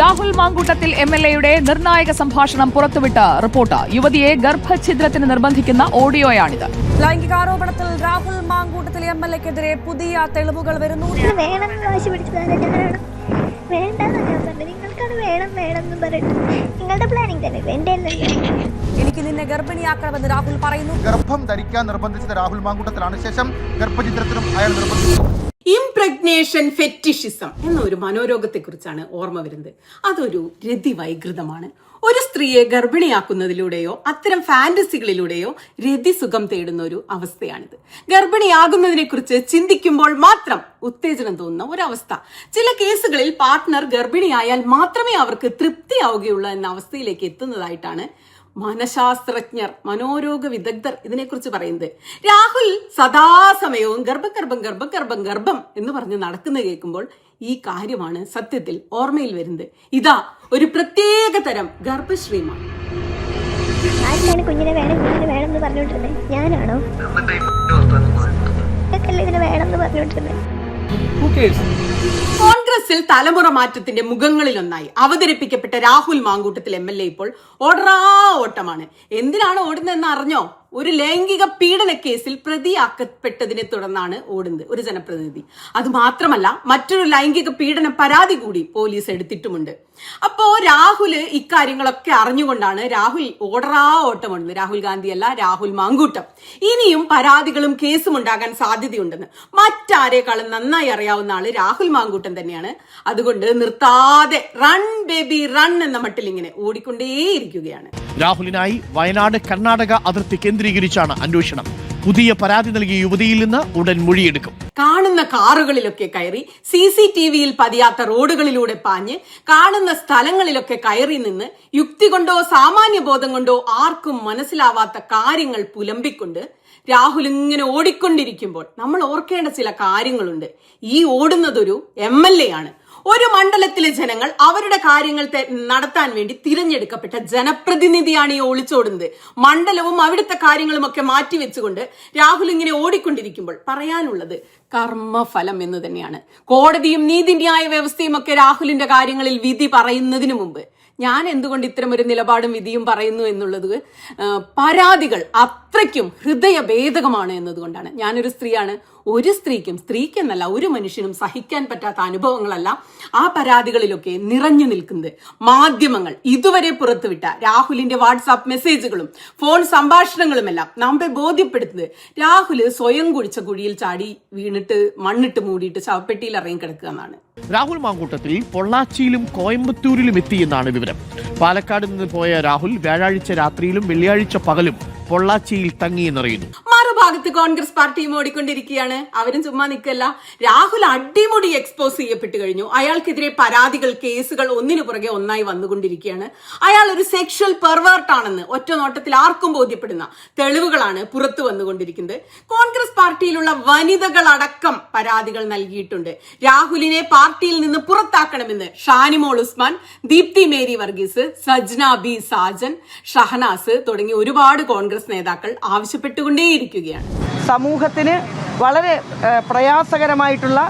Rahul Mamkootathil M L എയുടെ നിർണായക സംഭാഷണം പുറത്തുവിട്ട റിപ്പോർട്ട്. യുവതിയെ ഗർഭഛിദ്രത്തിന് നിർബന്ധിക്കുന്ന ഓഡിയോയാണിത്. ലൈംഗികാരോപണത്തിൽ രാഹുൽ മാങ്കൂട്ടത്തിൽ എം എൽ എക്കെതിരെ പുതിയ തെളിവുകൾ വരുന്നു. ഇത് വേണമെന്ന് വാശി പിടിച്ചതാണ് വേണ്ടെന്ന് ഞാൻ പറഞ്ഞു. നിങ്ങൾക്കാണ് വേണം വേണം എന്ന് പറഞ്ഞിട്ട്. നിങ്ങളുടെ പ്ലാനിങ് തന്നെ. എനിക്ക് നിന്നെ ഗർഭിണിയാക്കണമെന്ന് രാഹുൽ പറയുന്നു. ഗർഭം ധരിക്കാൻ നിർബന്ധിച്ചത് രാഹുൽ മാങ്കൂട്ടത്തിലാണ്. ശേഷം ഗർഭചിത്രത്തിനും അയാൾ നിർബന്ധിച്ചു. ഇംപ്രഗ്നേഷൻ ഫെറ്റിഷിസം എന്ന ഒരു മനോരോഗത്തെക്കുറിച്ചാണ് ഓർമ്മ വരുന്നത്. അതൊരു രതിവൈകൃതമാണ്. ഒരു സ്ത്രീയെ ഗർഭിണിയാക്കുന്നതിലൂടെയോ അത്തരം ഫാന്റസികളിലൂടെയോ രതിസുഖം തേടുന്ന ഒരു അവസ്ഥയാണിത്. ഗർഭിണിയാകുന്നതിനെ കുറിച്ച് ചിന്തിക്കുമ്പോൾ മാത്രം ഉത്തേജനം തോന്നുന്ന ഒരവസ്ഥ. ചില കേസുകളിൽ പാർട്ട്ണർ ഗർഭിണിയായാൽ മാത്രമേ അവർക്ക് തൃപ്തിയാവുകയുള്ളൂ എന്ന അവസ്ഥയിലേക്ക് എത്തുന്നതായിട്ടാണ് മനഃശാസ്ത്രജ്ഞർ മനോരോഗ വിദഗ്ധർ ഇതിനെക്കുറിച്ച് പറയുന്നത്. രാഹുൽ സദാസമയവും ഗർഭം ഗർഭം ഗർഭം ഗർഭം ഗർഭം എന്ന് പറഞ്ഞ് നടക്കുന്ന കേൾക്കുമ്പോൾ ഈ കാര്യമാണ് സത്യത്തിൽ ഓർമ്മയിൽ വരുന്നത്. ഇതാ ഒരു പ്രത്യേക തരം ഗർഭശ്രീമാണ് ആരിലാണ് കുഞ്ഞിനെ വേണം? കുഞ്ഞിനെ വേണം എന്ന് പറഞ്ഞുകൊണ്ടിരുന്നത്? ഞാനാണോ? ഇതിനെ വേണം എന്ന് പറഞ്ഞുകൊണ്ടിരുന്നത് കോൺഗ്രസിൽ തലമുറ മാറ്റത്തിന്റെ മുഖങ്ങളിലൊന്നായി അവതരിപ്പിക്കപ്പെട്ട Rahul Mamkootathil M L A ഇപ്പോൾ ഓടറാ ഓട്ടമാണ് എന്തിനാണ് ഓടുന്നതെന്ന് അറിഞ്ഞോ? ഒരു ലൈംഗിക പീഡന കേസിൽ പ്രതിയാക്കപ്പെട്ടതിനെ തുടർന്നാണ് ഓടുന്നത് ഒരു ജനപ്രതിനിധി. അത് മാത്രമല്ല മറ്റൊരു ലൈംഗിക പീഡന പരാതി കൂടി പോലീസ് എടുത്തിട്ടുമുണ്ട്. അപ്പോ രാഹുൽ ഇക്കാര്യങ്ങളൊക്കെ അറിഞ്ഞുകൊണ്ടാണ് രാഹുൽ ഓടറാ ഓട്ടം ഓടുന്നത് രാഹുൽ ഗാന്ധി അല്ല രാഹുൽ മാങ്കൂട്ടം. ഇനിയും പരാതികളും കേസും ഉണ്ടാകാൻ സാധ്യതയുണ്ടെന്ന്. മറ്റാരേക്കാളും നന്നായി അറിയാവുന്ന ആൾ രാഹുൽ മാങ്കൂട്ടം തന്നെയാണ്. അതുകൊണ്ട് നിർത്താതെ റൺ ബേബി റൺ എന്ന മട്ടിൽ ഇങ്ങനെ ഓടിക്കൊണ്ടേയിരിക്കുകയാണ്. രാഹുലിനായി വയനാട് കർണാടക അതിർത്തി കേന്ദ്രീകരിച്ചാണ് അന്വേഷണം. പുതിയ പരാതി നൽകിയ യുവതിയിൽ നിന്ന് ഉടൻ മൊഴിയെടുക്കും. കാണുന്ന കാറുകളിലൊക്കെ കയറി സി സി ടി വിയിൽ പതിയാത്ത റോഡുകളിലൂടെ പാഞ്ഞ് കാണുന്ന സ്ഥലങ്ങളിലൊക്കെ കയറി നിന്ന് യുക്തി കൊണ്ടോ സാമാന്യ ബോധം കൊണ്ടോ ആർക്കും മനസ്സിലാവാത്ത കാര്യങ്ങൾ പുലമ്പിക്കൊണ്ട് രാഹുൽ ഇങ്ങനെ ഓടിക്കൊണ്ടിരിക്കുമ്പോൾ നമ്മൾ ഓർക്കേണ്ട ചില കാര്യങ്ങളുണ്ട്. ഈ ഓടുന്നതൊരു എം എൽ എ ആണ്. ഒരു മണ്ഡലത്തിലെ ജനങ്ങൾ അവരുടെ കാര്യങ്ങൾ നടത്താൻ വേണ്ടി തിരഞ്ഞെടുക്കപ്പെട്ട ജനപ്രതിനിധിയാണ് ഈ ഒളിച്ചോടുന്നത്. മണ്ഡലവും അവിടുത്തെ കാര്യങ്ങളും ഒക്കെ മാറ്റിവെച്ചുകൊണ്ട് രാഹുൽ ഇങ്ങനെ ഓടിക്കൊണ്ടിരിക്കുമ്പോൾ പറയാനുള്ളത് കർമ്മഫലം എന്ന് തന്നെയാണ്. കോടതിയും നീതിന്യായ വ്യവസ്ഥയും ഒക്കെ രാഹുലിന്റെ കാര്യങ്ങളിൽ വിധി പറയുന്നതിന് മുമ്പ് ഞാൻ എന്തുകൊണ്ട് ഇത്തരം ഒരു നിലപാടും വിധിയും പറയുന്നു എന്നുള്ളത് പരാതികൾ അത്രയ്ക്കും ഹൃദയഭേദകമാണ് എന്നതുകൊണ്ടാണ്. ഞാനൊരു സ്ത്രീയാണ് ഒരു സ്ത്രീക്കും സ്ത്രീക്കെന്നല്ല ഒരു മനുഷ്യനും സഹിക്കാൻ പറ്റാത്ത അനുഭവങ്ങളല്ല ആ പരാതികളിലൊക്കെ നിറഞ്ഞു നിൽക്കുന്നത്. മാധ്യമങ്ങൾ ഇതുവരെ പുറത്തുവിട്ട രാഹുലിന്റെ വാട്സാപ്പ് മെസ്സേജുകളും ഫോൺ സംഭാഷണങ്ങളുമെല്ലാം നമ്മെ ബോധ്യപ്പെടുത്തുന്നത്. രാഹുൽ സ്വയം കുഴിച്ച കുഴിയിൽ ചാടി വീണിട്ട് മണ്ണിട്ട് മൂടിയിട്ട് ശവപ്പെട്ടിയിൽ ഇറങ്ങി കിടക്കുക എന്നാണ്. രാഹുൽ മാങ്കൂട്ടത്തിൽ പൊള്ളാച്ചിയിലും കോയമ്പത്തൂരിലും എത്തിയെന്നാണ് വിവരം. പാലക്കാട് നിന്ന് പോയ രാഹുൽ വ്യാഴാഴ്ച രാത്രിയിലും വെള്ളിയാഴ്ച പകലും പൊള്ളാച്ചിയിൽ തങ്ങിയെന്നറിയുന്നു. മറുഭാഗത്ത് കോൺഗ്രസ് പാർട്ടിയും ഓടിക്കൊണ്ടിരിക്കുകയാണ്. അവരും ചുമ്മാ നിൽക്കല്ല. രാഹുൽ അടിമുടി എക്സ്പോസ് ചെയ്യപ്പെട്ടു കഴിഞ്ഞു. അയാൾക്കെതിരെ പരാതികൾ കേസുകൾ ഒന്നിനു പുറകെ ഒന്നായി വന്നുകൊണ്ടിരിക്കുകയാണ്. അയാൾ ഒരു സെക്ഷൽ പെർവേർട്ട് ആണെന്ന് ഒറ്റ നോട്ടത്തിൽ ആർക്കും ബോധ്യപ്പെടുന്ന തെളിവുകളാണ് പുറത്തു വന്നുകൊണ്ടിരിക്കുന്നത്. കോൺഗ്രസ് പാർട്ടിയിലുള്ള വനിതകളടക്കം പരാതികൾ നൽകിയിട്ടുണ്ട്. രാഹുലിനെ പാർട്ടിയിൽ നിന്ന് പുറത്താക്കണമെന്ന് ഷാനിമോൾ ഉസ്മാൻ ദീപ്തി മേരി വർഗീസ് സജ്ന ബി സാജൻ ഷഹനാസ് തുടങ്ങി ഒരുപാട് കോൺഗ്രസ് നേതാക്കൾ ആവശ്യപ്പെട്ടുകൊണ്ടേയിരിക്കുകയാണ്. സമൂഹത്തിന് വളരെ പ്രയാസകരമായിട്ടുള്ള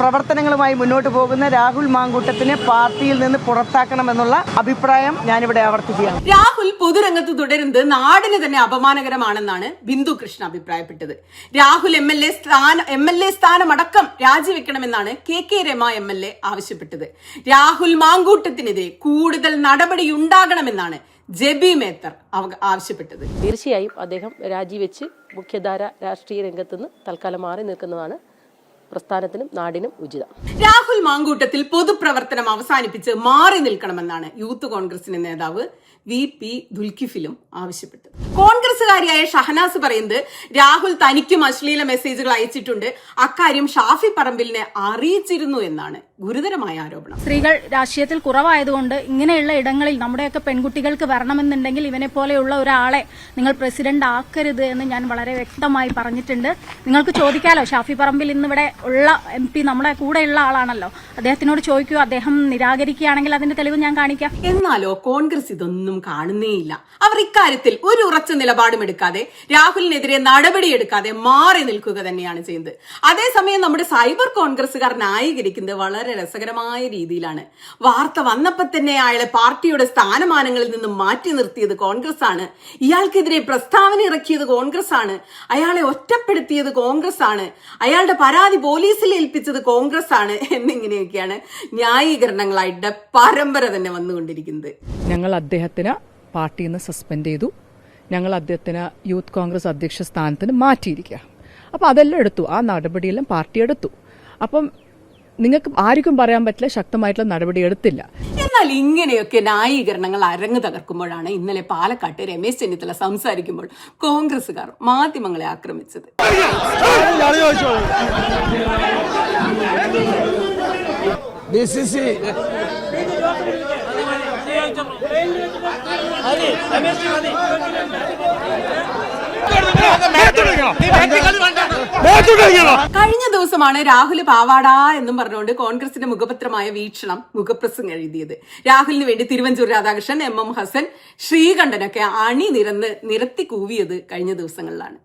പ്രവർത്തനങ്ങളുമായി മുന്നോട്ട് പോകുന്ന രാഹുൽ മാങ്കൂട്ടത്തിനെ പാർട്ടിയിൽ നിന്ന് പുറത്താക്കണമെന്നുള്ള അഭിപ്രായം ഞാനിവിടെ ആവർത്തിക്കുകയാണ്. രാഹുൽ പൊതുരംഗത്ത് തുടരുന്നത് നാടിന് തന്നെ അപമാനകരമാണെന്നാണ് ബിന്ദു കൃഷ്ണ അഭിപ്രായപ്പെട്ടത്. രാഹുൽ എം എൽ എ സ്ഥാന എം എൽ എ സ്ഥാനമടക്കം രാജിവെക്കണമെന്നാണ് K K Rema M L A ആവശ്യപ്പെട്ടത്. രാഹുൽ മാങ്കൂട്ടത്തിനെതിരെ കൂടുതൽ നടപടിയുണ്ടാകണമെന്നാണ് ജെബി മേത്തർ ആവശ്യപ്പെട്ടത്. തീർച്ചയായും അദ്ദേഹം രാജിവെച്ച് മുഖ്യധാര രാഷ്ട്രീയ രംഗത്തുനിന്ന് തൽക്കാലം മാറി നിൽക്കുന്നതാണ് പ്രസ്ഥാനത്തിനും നാടിനും ഉചിതം. രാഹുൽ മാങ്കൂട്ടത്തിൽ പൊതുപ്രവർത്തനം അവസാനിപ്പിച്ച് മാറി നിൽക്കണമെന്നാണ് യൂത്ത് കോൺഗ്രസിന്റെ നേതാവ് വി പി ദുൽഖിഫിലും ആവശ്യപ്പെട്ടത്. കോൺഗ്രസുകാരിയായ ഷഹനാസ് പറയുന്നത് രാഹുൽ തനിക്കും അശ്ലീല മെസ്സേജുകൾ അയച്ചിട്ടുണ്ട്. അക്കാര്യം ഷാഫി പറമ്പിലിനെ അറിയിച്ചിരുന്നു എന്നാണ്. ഗുരുതരമായ ആരോപണം. സ്ത്രീകൾ രാഷ്ട്രീയത്തിൽ കുറവായതുകൊണ്ട് ഇങ്ങനെയുള്ള ഇടങ്ങളിൽ നമ്മുടെയൊക്കെ പെൺകുട്ടികൾക്ക് വരണമെന്നുണ്ടെങ്കിൽ ഇവനെ പോലെയുള്ള ഒരാളെ നിങ്ങൾ പ്രസിഡന്റ് ആക്കരുത് എന്ന് ഞാൻ വളരെ വ്യക്തമായി പറഞ്ഞിട്ടുണ്ട്. നിങ്ങൾക്ക് ചോദിക്കാലോ ഷാഫി പറമ്പിൽ ഇന്നിവിടെ ഉള്ള എം പി നമ്മുടെ കൂടെയുള്ള ആളാണല്ലോ. അദ്ദേഹത്തിനോട് ചോദിക്കൂ അദ്ദേഹം നിരാകരിക്കുകയാണെങ്കിൽ അതിന്റെ തെളിവ് ഞാൻ കാണിക്കാം. എന്നാലോ കോൺഗ്രസ് ഇതൊന്നും കാണുന്നേയില്ല. അവർ ഇക്കാര്യത്തിൽ ഒരു ഉറച്ച നിലപാടും എടുക്കാതെ രാഹുലിനെതിരെ നടപടിയെടുക്കാതെ മാറി നിൽക്കുക തന്നെയാണ് ചെയ്യുന്നത്. അതേസമയം നമ്മുടെ സൈബർ കോൺഗ്രസുകാർ ന്യായീകരിക്കുന്നത് വളരെ വളരെ രസകരമായ രീതിയിലാണ്. വാർത്ത വന്നപ്പോൾ തന്നെ അയാളെ പാർട്ടിയുടെ സ്ഥാനമാനങ്ങളിൽ നിന്ന് മാറ്റി നിർത്തിയത് കോൺഗ്രസ് ആണ് ഇയാൾക്കെതിരെ പ്രസ്താവന ഇറക്കിയത് കോൺഗ്രസ് ആണ് അയാളെ ഒറ്റപ്പെടുത്തിയത് കോൺഗ്രസ് ആണ് അയാളുടെ പരാതി പോലീസിൽ ഏൽപ്പിച്ചത് കോൺഗ്രസ് ആണ് എന്നിങ്ങനെയൊക്കെയാണ് ന്യായീകരണങ്ങളായിട്ട് പരമ്പര തന്നെ വന്നുകൊണ്ടിരിക്കുന്നത്. ഞങ്ങൾ അദ്ദേഹത്തിന് പാർട്ടിയിൽ നിന്ന് സസ്പെൻഡ് ചെയ്തു. ഞങ്ങൾ അദ്ദേഹത്തിന് യൂത്ത് കോൺഗ്രസ് അധ്യക്ഷ സ്ഥാനത്തിന് മാറ്റിയിരിക്കുക അപ്പോൾ അതെല്ലാം എടുത്തു. ആ നടപടിയെല്ലാം പാർട്ടി എടുത്തു. അപ്പം നിങ്ങൾക്ക് ആർക്കും പറയാൻ പറ്റില്ല ശക്തമായിട്ടുള്ള നടപടി എടുത്തില്ല എന്നാൽ ഇങ്ങനെയൊക്കെ ന്യായീകരണങ്ങൾ അരങ്ങ് തകർക്കുമ്പോഴാണ് ഇന്നലെ പാലക്കാട്ട് രമേശ് ചെന്നിത്തല സംസാരിക്കുമ്പോൾ കോൺഗ്രസുകാർ മാധ്യമങ്ങളെ ആക്രമിച്ചത് ഡി സി സി കഴിഞ്ഞ ദിവസമാണ് രാഹുൽ പാവാട എന്നും പറഞ്ഞുകൊണ്ട് കോൺഗ്രസിന്റെ മുഖപത്രമായ വീക്ഷണം മുഖപ്രസംഗം എഴുതിയത്. രാഹുലിന് വേണ്ടി തിരുവഞ്ചൂർ രാധാകൃഷ്ണൻ എം എം ഹസൻ ശ്രീകണ്ഠനൊക്കെ അണി നിരന്ന് നിരത്തി കൂവിയത് കഴിഞ്ഞ ദിവസങ്ങളിലാണ്.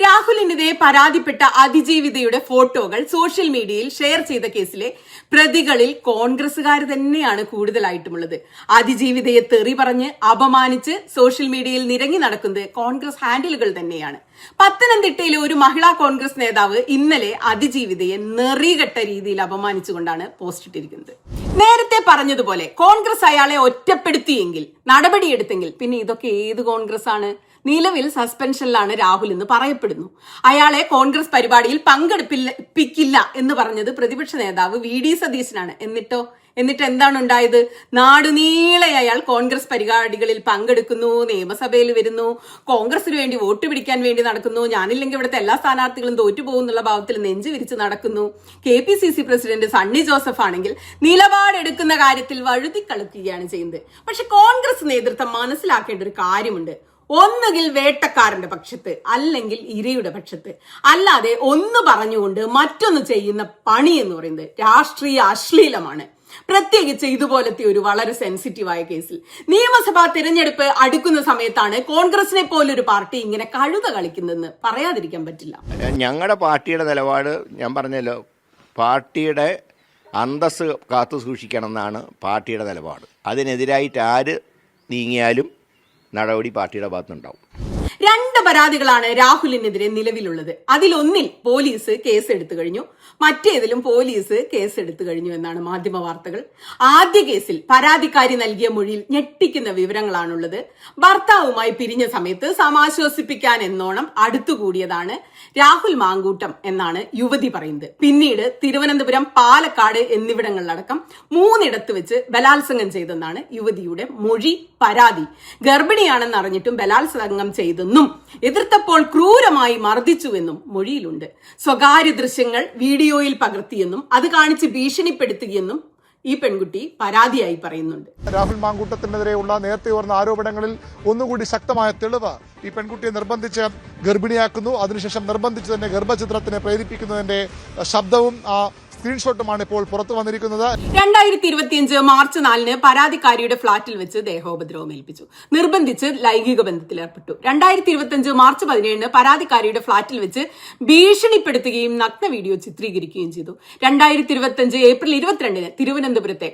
രാഹുലിനെതിരെ പരാതിപ്പെട്ട അതിജീവിതയുടെ ഫോട്ടോകൾ സോഷ്യൽ മീഡിയയിൽ ഷെയർ ചെയ്ത കേസിലെ പ്രതികളിൽ കോൺഗ്രസുകാർ തന്നെയാണ് കൂടുതലായിട്ടുമുള്ളത്. അതിജീവിതയെ തെറി പറഞ്ഞ് അപമാനിച്ച് സോഷ്യൽ മീഡിയയിൽ നിരങ്ങി നടക്കുന്നത് കോൺഗ്രസ് ഹാൻഡിലുകൾ തന്നെയാണ്. പത്തനംതിട്ടയിലെ ഒരു മഹിളാ കോൺഗ്രസ് നേതാവ് ഇന്നലെ അതിജീവിതയെ നെറികെട്ട രീതിയിൽ അപമാനിച്ചുകൊണ്ടാണ് പോസ്റ്റ് ഇട്ടിരിക്കുന്നത്. നേരത്തെ പറഞ്ഞതുപോലെ കോൺഗ്രസ് അയാളെ ഒറ്റപ്പെടുത്തിയെങ്കിൽ നടപടിയെടുത്തെങ്കിൽ പിന്നെ ഇതൊക്കെ ഏത് കോൺഗ്രസ് ആണ് നിലവിൽ സസ്പെൻഷനിലാണ് രാഹുൽ എന്ന് പറയപ്പെടുന്നു. അയാളെ കോൺഗ്രസ് പരിപാടിയിൽ പങ്കെടുപ്പിക്കില്ല എന്ന് പറഞ്ഞത് പ്രതിപക്ഷ നേതാവ് വി ഡി സതീശനാണ്. എന്നിട്ടോ? എന്നിട്ട് എന്താണ് ഉണ്ടായത്? നാടുനീളെ അയാൾ കോൺഗ്രസ് പരിപാടികളിൽ പങ്കെടുക്കുന്നു നിയമസഭയിൽ വരുന്നു കോൺഗ്രസിന് വേണ്ടി വോട്ട് പിടിക്കാൻ വേണ്ടി നടക്കുന്നു ഞാനില്ലെങ്കിൽ ഇവിടുത്തെ എല്ലാ സ്ഥാനാർത്ഥികളും തോറ്റുപോകും എന്നുള്ള ഭാവത്തിൽ നെഞ്ചു വിരിച്ച് നടക്കുന്നു. K P C C president Sunny Joseph ആണെങ്കിൽ നിലപാടെടുക്കുന്ന കാര്യത്തിൽ വഴുതി കളിക്കുകയാണ് ചെയ്യുന്നത്. പക്ഷെ കോൺഗ്രസ് നേതൃത്വം മനസ്സിലാക്കേണ്ട ഒരു കാര്യമുണ്ട്. ഒന്നുകിൽ വേട്ടക്കാരന്റെ പക്ഷത്ത് അല്ലെങ്കിൽ ഇരയുടെ പക്ഷത്ത്. അല്ലാതെ ഒന്ന് പറഞ്ഞുകൊണ്ട് മറ്റൊന്ന് ചെയ്യുന്ന പണി എന്ന് പറയുന്നത് രാഷ്ട്രീയ അശ്ലീലമാണ്. പ്രത്യേകിച്ച് ഇതുപോലത്തെ ഒരു വളരെ സെൻസിറ്റീവായ കേസിൽ. നിയമസഭാ തിരഞ്ഞെടുപ്പ് അടുക്കുന്ന സമയത്താണ് കോൺഗ്രസിനെ പോലൊരു പാർട്ടി ഇങ്ങനെ കഴുത കളിക്കുന്നതെന്ന് പറയാതിരിക്കാൻ പറ്റില്ല. ഞങ്ങളുടെ പാർട്ടിയുടെ നിലപാട് ഞാൻ പറഞ്ഞല്ലോ പാർട്ടിയുടെ അന്തസ് കാത്തു സൂക്ഷിക്കണം എന്നാണ് പാർട്ടിയുടെ നിലപാട്. അതിനെതിരായിട്ട് ആര് നീങ്ങിയാലും നടപടി പാർട്ടിയുടെ ഭാഗത്തുനിന്നുണ്ടാവും. രണ്ട് പരാതികളാണ് രാഹുലിനെതിരെ നിലവിലുള്ളത്. അതിലൊന്നിൽ പോലീസ് കേസ് എടുത്തു കഴിഞ്ഞു. മറ്റേതിലും പോലീസ് കേസ് എടുത്തു കഴിഞ്ഞു എന്നാണ് മാധ്യമ വാർത്തകൾ. ആദ്യ കേസിൽ പരാതിക്കാരി നൽകിയ മൊഴിയിൽ ഞെട്ടിക്കുന്ന വിവരങ്ങളാണുള്ളത്. ഭർത്താവുമായി പിരിഞ്ഞ സമയത്ത് സമാശ്വസിപ്പിക്കാൻ എന്നോണം അടുത്തുകൂടിയതാണ് രാഹുൽ മാങ്കൂട്ടം എന്നാണ് യുവതി പറയുന്നത്. പിന്നീട് തിരുവനന്തപുരം പാലക്കാട് എന്നിവിടങ്ങളിലടക്കം മൂന്നിടത്ത് വെച്ച് ബലാത്സംഗം ചെയ്തെന്നാണ് യുവതിയുടെ മൊഴി പരാതി. ഗർഭിണിയാണെന്ന് അറിഞ്ഞിട്ടും ബലാത്സംഗം ചെയ്തെന്നും എതിർത്തപ്പോൾ ക്രൂരമായി മർദ്ദിച്ചുവെന്നും മൊഴിയിലുണ്ട്. സ്വകാര്യ ദൃശ്യങ്ങൾ വീഡിയോയിൽ പകർത്തിയെന്നും അത് കാണിച്ച് ഭീഷണിപ്പെടുത്തിയെന്നും ഈ പെൺകുട്ടി പരാതിയായി പറയുന്നുണ്ട്. രാഹുൽ മാങ്കൂട്ടത്തിനെതിരെയുള്ള നേരത്തെ ഉയർന്ന ആരോപണങ്ങളിൽ ഒന്നുകൂടി ശക്തമായ തെളിവ് ഈ പെൺകുട്ടിയെ നിർബന്ധിച്ച് ഗർഭിണിയാക്കുന്നു. അതിനുശേഷം നിർബന്ധിച്ച് തന്നെ ഗർഭചിത്രത്തിനെ പ്രേരിപ്പിക്കുന്നതിന്റെ ശബ്ദവും ആ സ്ക്രീൻഷോട്ടുമാണ് ഇപ്പോൾ പുറത്തു വന്നിരിക്കുന്നത്. രണ്ടായിരത്തി ഇരുപത്തിയഞ്ച് മാർച്ച് നാലിന് പരാതിക്കാരിയുടെ ഫ്ളാറ്റിൽ വെച്ച് ദേഹോപദ്രവം ഏൽപ്പിച്ചു. നിർബന്ധിച്ച് ലൈംഗിക ബന്ധത്തിൽ ഏർപ്പെട്ടു രണ്ടായിരത്തി ഇരുപത്തിയഞ്ച് മാർച്ച് പതിനേഴിന് പരാതിക്കാരിയുടെ ഫ്ളാറ്റിൽ വെച്ച് ഭീഷണിപ്പെടുത്തുകയും നഗ്ന വീഡിയോ ചിത്രീകരിക്കുകയും ചെയ്തു. രണ്ടായിരത്തി ഇരുപത്തിയഞ്ച് ഏപ്രിൽ ഇരുപത്തിരണ്ടിന് തിരുവനന്തപുരത്തെ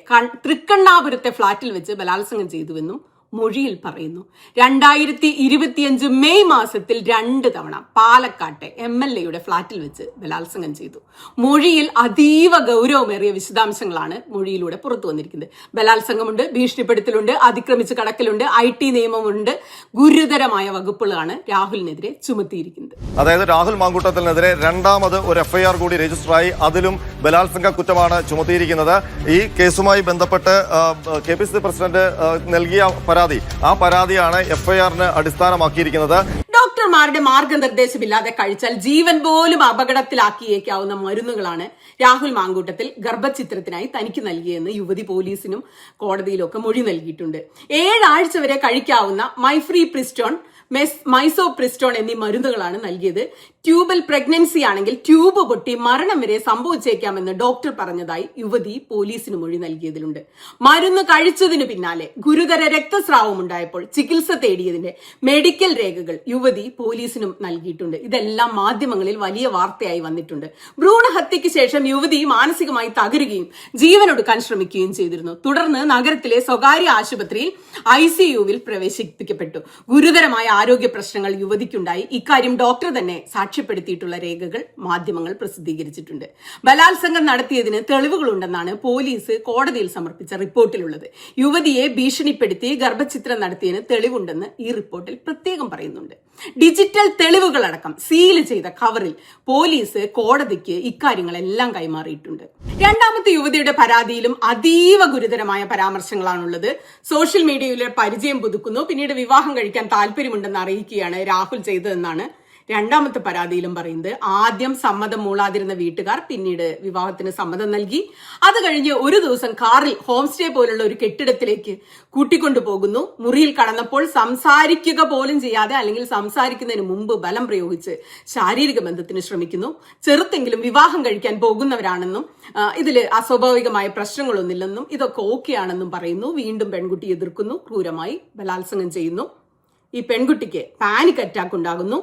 തൃക്കണ്ണാപുരത്തെ ഫ്ളാറ്റിൽ വെച്ച് ബലാത്സംഗം ചെയ്തുവെന്നും മൊഴിയിൽ പറയുന്നു. രണ്ടായിരത്തി ഇരുപത്തിയഞ്ച് മെയ് മാസത്തിൽ രണ്ട് തവണ പാലക്കാട്ടെ എം എൽ എയുടെ ഫ്ളാറ്റിൽ വെച്ച് ബലാത്സംഗം ചെയ്തു. മൊഴിയിൽ അതീവ ഗൗരവമേറിയ വിശദാംശങ്ങളാണ് മൊഴിയിലൂടെ പുറത്തു വന്നിരിക്കുന്നത്. ബലാത്സംഗമുണ്ട് ഭീഷണിപ്പെടുത്തലുണ്ട് അതിക്രമിച്ച് കടക്കലുണ്ട് ഐ ടി നിയമമുണ്ട്. ഗുരുതരമായ വകുപ്പുകളാണ് രാഹുലിനെതിരെ ചുമത്തിയിരിക്കുന്നത്. അതായത് രാഹുൽ മാങ്കൂട്ടത്തിനെതിരെ രണ്ടാമത് ഒരു എഫ്ഐആർ കൂടി രജിസ്റ്ററായി. അതിലും ബലാത്സംഗ കുറ്റമാണ് ചുമത്തിയിരിക്കുന്നത്. ഈ കേസുമായി ബന്ധപ്പെട്ട് കെ പി സി പ്രസിഡന്റ് നൽകിയ പരാതി ആ പരാതിയാണ് എഫ്ഐആറിന് അടിസ്ഥാനമാക്കിയിരിക്കുന്നത്. ഡോക്ടർമാരുടെ മാർഗനിർദ്ദേശമില്ലാതെ കഴിച്ചാൽ ജീവൻ പോലും അപകടത്തിലാക്കിയേക്കാവുന്ന മരുന്നുകളാണ് രാഹുൽ മാങ്കൂട്ടത്തിൽ ഗർഭചിത്രത്തിനായി തനിക്ക് നൽകിയെന്ന് യുവതി പോലീസിനും കോടതിയിലൊക്കെ മൊഴി നൽകിയിട്ടുണ്ട്. ഏഴാഴ്ച വരെ കഴിക്കാവുന്ന മൈഫ്രീ പ്രിസ്റ്റോൺ മെസ് മൈസോ പ്രിസ്റ്റോൺ എന്നീ മരുന്നുകളാണ് നൽകിയത്. ട്യൂബൽ പ്രഗ്നൻസി ആണെങ്കിൽ ട്യൂബ് പൊട്ടി മരണം വരെ സംഭവിച്ചേക്കാമെന്ന് ഡോക്ടർ പറഞ്ഞതായി യുവതി പോലീസിന് മൊഴി നൽകിയതിലുണ്ട്. മരുന്ന് കഴിച്ചതിന് പിന്നാലെ ഗുരുതര രക്തസ്രാവം ഉണ്ടായപ്പോൾ ചികിത്സ തേടിയതിന്റെ മെഡിക്കൽ രേഖകൾ യുവതി പോലീസിനും നൽകിയിട്ടുണ്ട്. ഇതെല്ലാം മാധ്യമങ്ങളിൽ വലിയ വാർത്തയായി വന്നിട്ടുണ്ട്. ഭ്രൂണഹത്യയ്ക്ക് ശേഷം യുവതി മാനസികമായി തകരുകയും ജീവനൊടുക്കാൻ ശ്രമിക്കുകയും ചെയ്തിരുന്നു. തുടർന്ന് നഗരത്തിലെ സ്വകാര്യ ആശുപത്രിയിൽ ഐ സിയുവിൽ പ്രവേശിപ്പിക്കപ്പെട്ടു. ഗുരുതരമായ ആരോഗ്യ പ്രശ്നങ്ങൾ യുവതിക്കുണ്ടായി. ഇക്കാര്യം ഡോക്ടർ തന്നെ സാക്ഷ്യപ്പെടുത്തിയിട്ടുള്ള രേഖകൾ മാധ്യമങ്ങൾ പ്രസിദ്ധീകരിച്ചിട്ടുണ്ട്. ബലാത്സംഗം നടത്തിയതിന് തെളിവുകളുണ്ടെന്നാണ് പോലീസ് കോടതിയിൽ സമർപ്പിച്ച റിപ്പോർട്ടിലുള്ളത്. യുവതിയെ ഭീഷണിപ്പെടുത്തി ഗർഭചിത്രം നടത്തിയതിന് തെളിവുണ്ടെന്ന് ഈ റിപ്പോർട്ടിൽ പ്രത്യേകം പറയുന്നുണ്ട്. ഡിജിറ്റൽ തെളിവുകളടക്കം സീൽ ചെയ്ത കവറിൽ പോലീസ് കോടതിക്ക് ഇക്കാര്യങ്ങളെല്ലാം കൈമാറിയിട്ടുണ്ട്. രണ്ടാമത്തെ യുവതിയുടെ പരാതിയിലും അതീവ ഗുരുതരമായ പരാമർശങ്ങളാണുള്ളത്. സോഷ്യൽ മീഡിയയിലെ പരിചയം പുതുക്കുന്നു. പിന്നീട് വിവാഹം കഴിക്കാൻ താല്പര്യമുണ്ടെന്ന് അറിയിക്കുകയാണ് രാഹുൽ ചെയ്തതെന്നാണ് രണ്ടാമത്തെ പരാതിയിലും പറയുന്നത്. ആദ്യം സമ്മതം മൂളാതിരുന്ന വീട്ടുകാർ പിന്നീട് വിവാഹത്തിന് സമ്മതം നൽകി. അത് കഴിഞ്ഞ് ഒരു ദിവസം കാറിൽ ഹോം സ്റ്റേ പോലുള്ള ഒരു കെട്ടിടത്തിലേക്ക് കൂട്ടിക്കൊണ്ടു പോകുന്നു. മുറിയിൽ കടന്നപ്പോൾ സംസാരിക്കുക പോലും ചെയ്യാതെ അല്ലെങ്കിൽ സംസാരിക്കുന്നതിന് മുമ്പ് ബലം പ്രയോഗിച്ച് ശാരീരിക ബന്ധത്തിന് ശ്രമിക്കുന്നു. ചെറുത്തെങ്കിലും വിവാഹം കഴിക്കാൻ പോകുന്നവരാണെന്നും ഇതിൽ അസ്വാഭാവികമായ പ്രശ്നങ്ങളൊന്നില്ലെന്നും ഇതൊക്കെ ഓക്കെ ആണെന്നും പറയുന്നു. വീണ്ടും പെൺകുട്ടി എതിർക്കുന്നു. ക്രൂരമായി ബലാത്സംഗം ചെയ്യുന്നു. ഈ പെൺകുട്ടിക്ക് പാനിക് അറ്റാക്ക് ഉണ്ടാകുന്നു.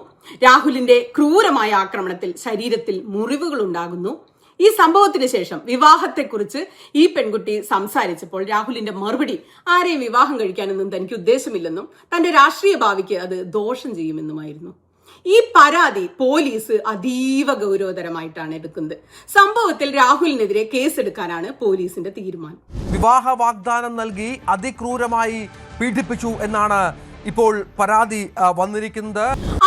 രാഹുലിന്റെ ക്രൂരമായ ആക്രമണത്തിൽ ശരീരത്തിൽ മുറിവുകൾ ഉണ്ടാകുന്നു. ഈ സംഭവത്തിന് ശേഷം വിവാഹത്തെക്കുറിച്ച് ഈ പെൺകുട്ടി സംസാരിച്ചപ്പോൾ രാഹുലിന്റെ മറുപടി ആരെയും വിവാഹം കഴിക്കാനൊന്നും തനിക്ക് ഉദ്ദേശമില്ലെന്നും തന്റെ രാഷ്ട്രീയ ഭാവിക്ക് അത് ദോഷം ചെയ്യുമെന്നുമായിരുന്നു. ഈ പരാതി പോലീസ് അതീവ ഗൗരവതരമായിട്ടാണ് എടുക്കുന്നത്. സംഭവത്തിൽ രാഹുലിനെതിരെ കേസെടുക്കാനാണ് പോലീസിന്റെ തീരുമാനം. വിവാഹ വാഗ്ദാനം നൽകി അതിക്രൂരമായി പീഡിപ്പിച്ചു എന്നാണ് ഇപ്പോൾ പരാതി വന്നിരിക്കുന്നത്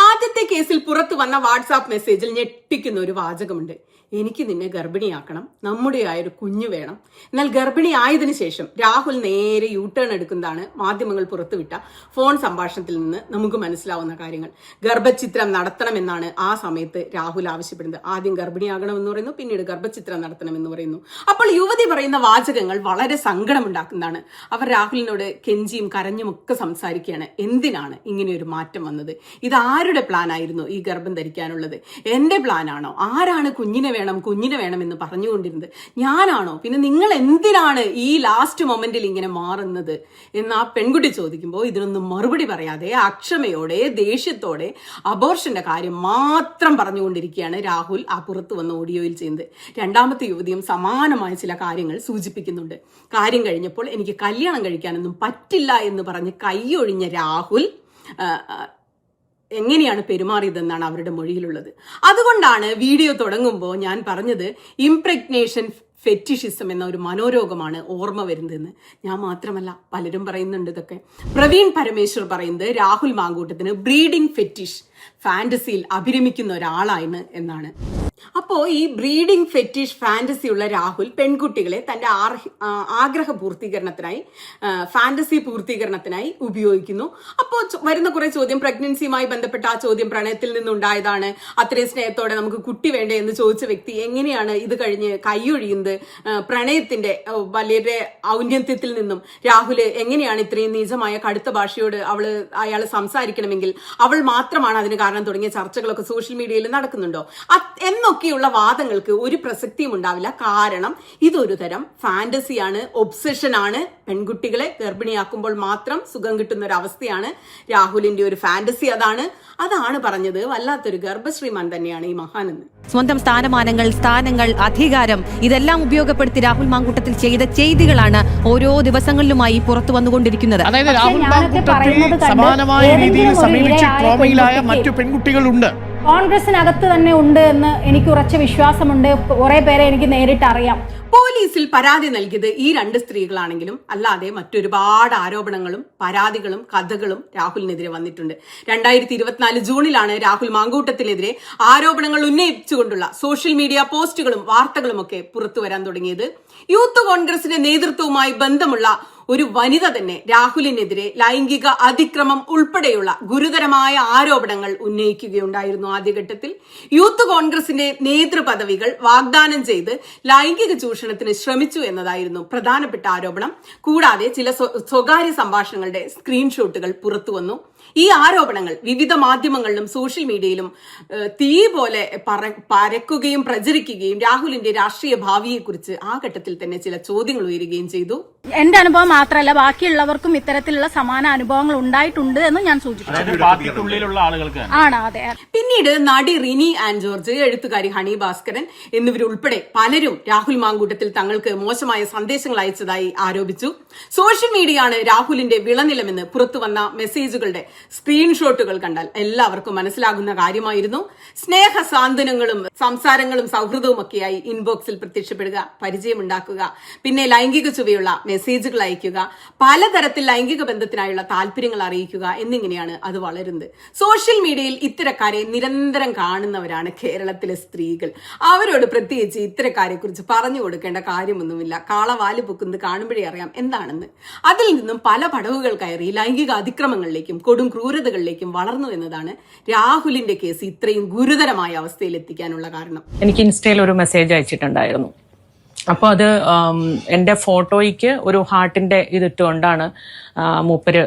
ആദ്യത്തെ കേസിൽ പുറത്തു വന്ന വാട്സാപ്പ് മെസ്സേജിൽ ഞെട്ടിക്കുന്ന ഒരു വാചകമുണ്ട്. എനിക്ക് നിന്നെ ഗർഭിണിയാക്കണം. നമ്മുടെ ആയൊരു കുഞ്ഞു വേണം. എന്നാൽ ഗർഭിണി ആയതിനു ശേഷം രാഹുൽ നേരെ യൂ ടേൺ എടുക്കുന്നതാണ് മാധ്യമങ്ങൾ പുറത്തുവിട്ട ഫോൺ സംഭാഷണത്തിൽ നിന്ന് നമുക്ക് മനസ്സിലാവുന്ന കാര്യങ്ങൾ. ഗർഭചിത്രം നടത്തണമെന്നാണ് ആ സമയത്ത് രാഹുൽ ആവശ്യപ്പെടുന്നത്. ആദ്യം ഗർഭിണിയാകണമെന്ന് പറയുന്നു പിന്നീട് ഗർഭചിത്രം നടത്തണമെന്ന് പറയുന്നു. അപ്പോൾ യുവതി പറയുന്ന വാചകങ്ങൾ വളരെ സങ്കടമുണ്ടാക്കുന്നതാണ്. അവർ രാഹുലിനോട് കെഞ്ചിയും കരഞ്ഞും ഒക്കെ സംസാരിക്കുകയാണ്. എന്തിനാണ് ഇങ്ങനെ ഒരു മാറ്റം വന്നത്? ഇത് ആരുടെ പ്ലാനായിരുന്നു ഈ ഗർഭം ധരിക്കാനുള്ളത്? എന്റെ പ്ലാനാണോ ആരാണ് കുഞ്ഞിനെ വേണം കുഞ്ഞിനെ വേണം എന്ന് പറഞ്ഞുകൊണ്ടിരുന്നത്. ഞാനാണോ? പിന്നെ നിങ്ങൾ എന്തിനാണ് ഈ ലാസ്റ്റ് മൊമെന്റിൽ ഇങ്ങനെ മാറുന്നത്? എന്ന് ആ പെൺകുട്ടി ചോദിക്കുമ്പോൾ ഇതിനൊന്നും മറുപടി പറയാതെ അക്ഷമയോടെ ദേഷ്യത്തോടെ അബോർഷന്റെ കാര്യം മാത്രം പറഞ്ഞുകൊണ്ടിരിക്കുകയാണ് രാഹുൽ ആ പുറത്തു വന്ന ഓഡിയോയിൽ ചെയ്യുന്നത്. രണ്ടാമത്തെ യുവതിയും സമാനമായ ചില കാര്യങ്ങൾ സൂചിപ്പിക്കുന്നുണ്ട്. കാര്യം കഴിഞ്ഞപ്പോൾ എനിക്ക് കല്യാണം കഴിക്കാനൊന്നും പറ്റില്ല എന്ന് പറഞ്ഞ് കൈയൊഴിഞ്ഞ രാഹുൽ എങ്ങനെയാണ് പെരുമാറിയതെന്നാണ് അവരുടെ മൊഴിയിലുള്ളത്. അതുകൊണ്ടാണ് വീഡിയോ തുടങ്ങുമ്പോൾ ഞാൻ പറഞ്ഞത് ഇംപ്രഗ്നേഷൻ ഫെറ്റിഷിസം എന്ന ഒരു മനോരോഗമാണ് ഓർമ്മ വരുന്നതെന്ന്. ഞാൻ മാത്രമല്ല പലരും പറയുന്നുണ്ട് ഇതൊക്കെ. പ്രവീൺ പരമേശ്വർ പറയുന്നത് രാഹുൽ മാങ്കൂട്ടത്തിന് ബ്രീഡിംഗ് ഫെറ്റിഷ് ഫാന്റസിയിൽ അഭിരമിക്കുന്ന ഒരാളാണ് എന്നാണ്. അപ്പോ ഈ ബ്രീഡിംഗ് ഫെറ്റിഷ് ഫാന്റസി ഉള്ള രാഹുൽ പെൺകുട്ടികളെ തന്റെ ആഗ്രഹ പൂർത്തീകരണത്തിനായി ഫാന്റസി പൂർത്തീകരണത്തിനായി ഉപയോഗിക്കുന്നു. അപ്പോ വരുന്ന കുറെ ചോദ്യം പ്രഗ്നൻസിയുമായി ബന്ധപ്പെട്ട ആ ചോദ്യം പ്രണയത്തിൽ നിന്നുണ്ടായതാണ്. അത്രയും സ്നേഹത്തോടെ നമുക്ക് കുട്ടി വേണ്ടേ എന്ന് ചോദിച്ച വ്യക്തി എങ്ങനെയാണ് ഇത് കഴിഞ്ഞ് കൈയൊഴിയുന്നത്? പ്രണയത്തിന്റെ വലിയൊരു ഔന്നത്യത്തിൽ നിന്നും രാഹുൽ എങ്ങനെയാണ് ഇത്രയും നീചമായ കടുത്ത ഭാഷയോട് അവൾ അയാൾ സംസാരിക്കണമെങ്കിൽ അവൾ മാത്രമാണ് അതിന് കാരണം തുടങ്ങിയ ചർച്ചകളൊക്കെ സോഷ്യൽ മീഡിയയിൽ നടക്കുന്നുണ്ടോ? അത് എന്നൊക്കെയുള്ള വാദങ്ങൾക്ക് ഒരു പ്രസക്തിയും ഉണ്ടാവില്ല. കാരണം ഇതൊരു തരം ഫാന്റസിയാണ് ഒബ്സഷൻ ആണ്. പെൺകുട്ടികളെ ഗർഭിണിയാക്കുമ്പോൾ മാത്രം സുഖം കിട്ടുന്ന ഒരു അവസ്ഥയാണ് രാഹുലിന്റെ ഒരു ഫാന്റസി അതാണ്. അതാണ് പറഞ്ഞത്. വല്ലാത്തൊരു ഗർഭശ്രീമാൻ തന്നെയാണ് ഈ മഹാനെന്ന്. സ്വന്തം സ്ഥാനമാനങ്ങൾ സ്ഥാനങ്ങൾ അധികാരം ഇതെല്ലാം ഉപയോഗപ്പെടുത്തി രാഹുൽ മാങ്കൂട്ടത്തിൽ ചെയ്ത ചെയ്തികളാണ് ഓരോ ദിവസങ്ങളിലുമായി പുറത്തു വന്നുകൊണ്ടിരിക്കുന്നത്. അതായത് രാഹുൽ സമാനമായ രീതിയിൽ സമീപിച്ച് ട്രോമയിലായ മറ്റു പെൺകുട്ടികളുണ്ട്. കോൺഗ്രസിനകത്ത് തന്നെ ഉണ്ട് എന്ന് എനിക്ക് ഉറച്ച വിശ്വാസമുണ്ട്. കുറെ പേരെ എനിക്ക് നേരിട്ട് അറിയാം. പോലീസിൽ പരാതി നൽകിയത് ഈ രണ്ട് സ്ത്രീകളാണെങ്കിലും അല്ലാതെ മറ്റൊരുപാട് ആരോപണങ്ങളും പരാതികളും കഥകളും രാഹുലിനെതിരെ വന്നിട്ടുണ്ട്. രണ്ടായിരത്തി ഇരുപത്തിനാല് ജൂണിലാണ് രാഹുൽ മാങ്കൂട്ടത്തിനെതിരെ ആരോപണങ്ങൾ ഉന്നയിച്ചുകൊണ്ടുള്ള സോഷ്യൽ മീഡിയ പോസ്റ്റുകളും വാർത്തകളും ഒക്കെ പുറത്തു വരാൻ തുടങ്ങിയത്. യൂത്ത് കോൺഗ്രസിന്റെ നേതൃത്വവുമായി ബന്ധമുള്ള ഒരു വനിത തന്നെ രാഹുലിനെതിരെ ലൈംഗിക അതിക്രമം ഉൾപ്പെടെയുള്ള ഗുരുതരമായ ആരോപണങ്ങൾ ഉന്നയിക്കുകയുണ്ടായിരുന്നു ആദ്യഘട്ടത്തിൽ. യൂത്ത് കോൺഗ്രസിന്റെ നേതൃപദവികൾ വാഗ്ദാനം ചെയ്ത് ലൈംഗിക ചൂഷണത്തിന് ശ്രമിച്ചു എന്നതായിരുന്നു പ്രധാനപ്പെട്ട ആരോപണം. കൂടാതെ ചില സ്വകാര്യ സംഭാഷണങ്ങളുടെ സ്ക്രീൻഷോട്ടുകൾ പുറത്തുവന്നു. ഈ ആരോപണങ്ങൾ വിവിധ മാധ്യമങ്ങളിലും സോഷ്യൽ മീഡിയയിലും തീ പോലെ പറ- പരക്കുകയും പ്രചരിക്കുകയും രാഹുലിന്റെ രാഷ്ട്രീയ ഭാവിയെക്കുറിച്ച് ആ ഘട്ടത്തിൽ തന്നെ ചില ചോദ്യങ്ങൾ ഉയരുകയും ചെയ്തു. എന്റെ അനുഭവം മാത്രമല്ല ബാക്കിയുള്ളവർക്കും ഇത്തരത്തിലുള്ള സമാന അനുഭവങ്ങൾ ഉണ്ടായിട്ടുണ്ട് എന്ന് ഞാൻ സൂചിപ്പിച്ചു. ആണ് അതെ. പിന്നീട് നടി റിനി ആൻഡ് ജോർജ് എഴുത്തുകാരി ഹണി ഭാസ്കരൻ എന്നിവരുൾപ്പെടെ പലരും രാഹുൽ മാങ്കൂട്ടത്തിൽ തങ്ങൾക്ക് മോശമായ സന്ദേശങ്ങൾ അയച്ചതായി ആരോപിച്ചു. സോഷ്യൽ മീഡിയയാണ് രാഹുലിന്റെ വിളനിലമെന്ന് പുറത്തുവന്ന മെസ്സേജുകളുടെ സ്ക്രീൻഷോട്ടുകൾ കണ്ടാൽ എല്ലാവർക്കും മനസ്സിലാകുന്ന കാര്യമായിരുന്നു. സ്നേഹ സാന്ത്വനങ്ങളും സംസാരങ്ങളും സൗഹൃദവും ഒക്കെയായി ഇൻബോക്സിൽ പ്രത്യക്ഷപ്പെടുക പരിചയമുണ്ടാക്കുക പിന്നെ ലൈംഗിക ചുവയുള്ള മെസ്സേജുകൾ അയക്കുക പലതരത്തിൽ ലൈംഗിക ബന്ധത്തിനായുള്ള താല്പര്യങ്ങൾ അറിയിക്കുക എന്നിങ്ങനെയാണ് അത് വളരുന്നത്. സോഷ്യൽ മീഡിയയിൽ ഇത്തരക്കാരെ നിരന്തരം കാണുന്നവരാണ് കേരളത്തിലെ സ്ത്രീകൾ. അവരോട് പ്രത്യേകിച്ച് ഇത്തരക്കാരെ കുറിച്ച് പറഞ്ഞു കൊടുക്കേണ്ട കാര്യമൊന്നുമില്ല. കാളവാൽ പൊക്കുന്നത് കാണുമ്പോഴേ അറിയാം എന്താണെന്ന്. അതിൽ നിന്നും പല പടവുകൾ കയറി ലൈംഗിക അതിക്രമങ്ങളിലേക്കും കൊടും ക്രൂരതകളിലേക്കും വളർന്നു എന്നതാണ് രാഹുലിന്റെ കേസ് ഇത്രയും ഗുരുതരമായ അവസ്ഥയിൽ എത്തിക്കാനുള്ള കാരണം. എനിക്ക് ഇൻസ്റ്റയിൽ ഒരു മെസ്സേജ് അയച്ചിട്ടുണ്ടായിരുന്നു. അപ്പോൾ അത് എന്റെ എന്റെ ഫോട്ടോയ്ക്ക് ഒരു ഹാർട്ടിന്റെ ഇതിട്ടുകൊണ്ടാണ് മൂപ്പര്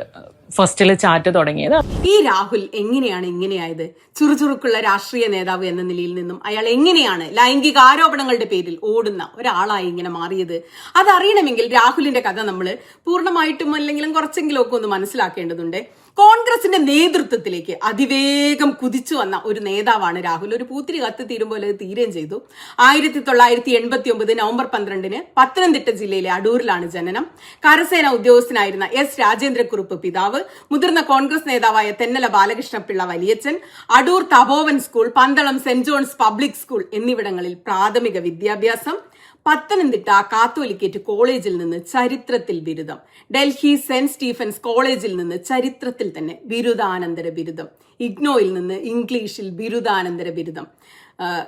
ഫസ്റ്റിൽ ചാറ്റ് തുടങ്ങിയത്. ഈ രാഹുൽ എങ്ങനെയാണ് ഇങ്ങനെയായത്? ചുറുചുറുക്കുള്ള രാഷ്ട്രീയ നേതാവ് എന്ന നിലയിൽ നിന്നും അയാൾ എങ്ങനെയാണ് ലൈംഗിക ആരോപണങ്ങളുടെ പേരിൽ ഓടുന്ന ഒരാളായി ഇങ്ങനെ മാറിയത്? അതറിയണമെങ്കിൽ രാഹുലിന്റെ കഥ നമ്മൾ പൂർണമായിട്ടും അല്ലെങ്കിലും കുറച്ചെങ്കിലും ഒക്കെ ഒന്ന് മനസ്സിലാക്കേണ്ടതുണ്ട്. കോൺഗ്രസിന്റെ നേതൃത്വത്തിലേക്ക് അതിവേഗം കുതിച്ചു വന്ന ഒരു നേതാവാണ് രാഹുൽ. ഒരു പൂത്തിരി കത്ത് തീരുമ്പോൾ അത് തീരുകയും ചെയ്തു. ആയിരത്തി തൊള്ളായിരത്തി എൺപത്തി ഒമ്പത് നവംബർ പന്ത്രണ്ടിന് പത്തനംതിട്ട ജില്ലയിലെ അടൂരിലാണ് ജനനം. കരസേന ഉദ്യോഗസ്ഥനായിരുന്ന എസ് രാജേന്ദ്രക്കുറുപ്പ് പിതാവ് മുതിർന്ന കോൺഗ്രസ് നേതാവായ Thennala Balakrishna Pillai വലിയച്ഛൻ Adoor Tapovan school Pandalam saint John's public school എന്നിവിടങ്ങളിൽ പ്രാഥമിക വിദ്യാഭ്യാസം പത്തനംതിട്ട കാത്തോലിക്കേറ്റ് കോളേജിൽ നിന്ന് ചരിത്രത്തിൽ ബിരുദം. ഡൽഹി സെന്റ് സ്റ്റീഫൻസ് കോളേജിൽ നിന്ന് ചരിത്രത്തിൽ തന്നെ ബിരുദാനന്തര ബിരുദം. ഇഗ്നോയിൽ നിന്ന് ഇംഗ്ലീഷിൽ ബിരുദാനന്തര ബിരുദം.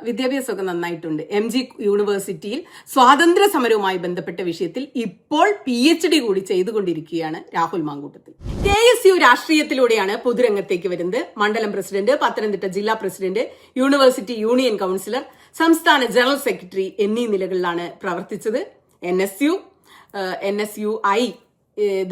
വിദ്യാഭ്യാസമൊക്കെ നന്നായിട്ടുണ്ട്. എം ജി യൂണിവേഴ്സിറ്റിയിൽ സ്വാതന്ത്ര്യ സമരവുമായി ബന്ധപ്പെട്ട വിഷയത്തിൽ ഇപ്പോൾ പി എച്ച് ഡി കൂടി ചെയ്തുകൊണ്ടിരിക്കുകയാണ് Rahul Mamkootathil. K S U രാഷ്ട്രീയത്തിലൂടെയാണ് പൊതുരംഗത്തേക്ക് വരുന്നത്. മണ്ഡലം പ്രസിഡന്റ് പത്തനംതിട്ട ജില്ലാ പ്രസിഡന്റ് യൂണിവേഴ്സിറ്റി യൂണിയൻ കൗൺസിലർ സംസ്ഥാന ജനറൽ സെക്രട്ടറി എന്നീ നിലകളിലാണ് പ്രവർത്തിച്ചത്. N S U N S U I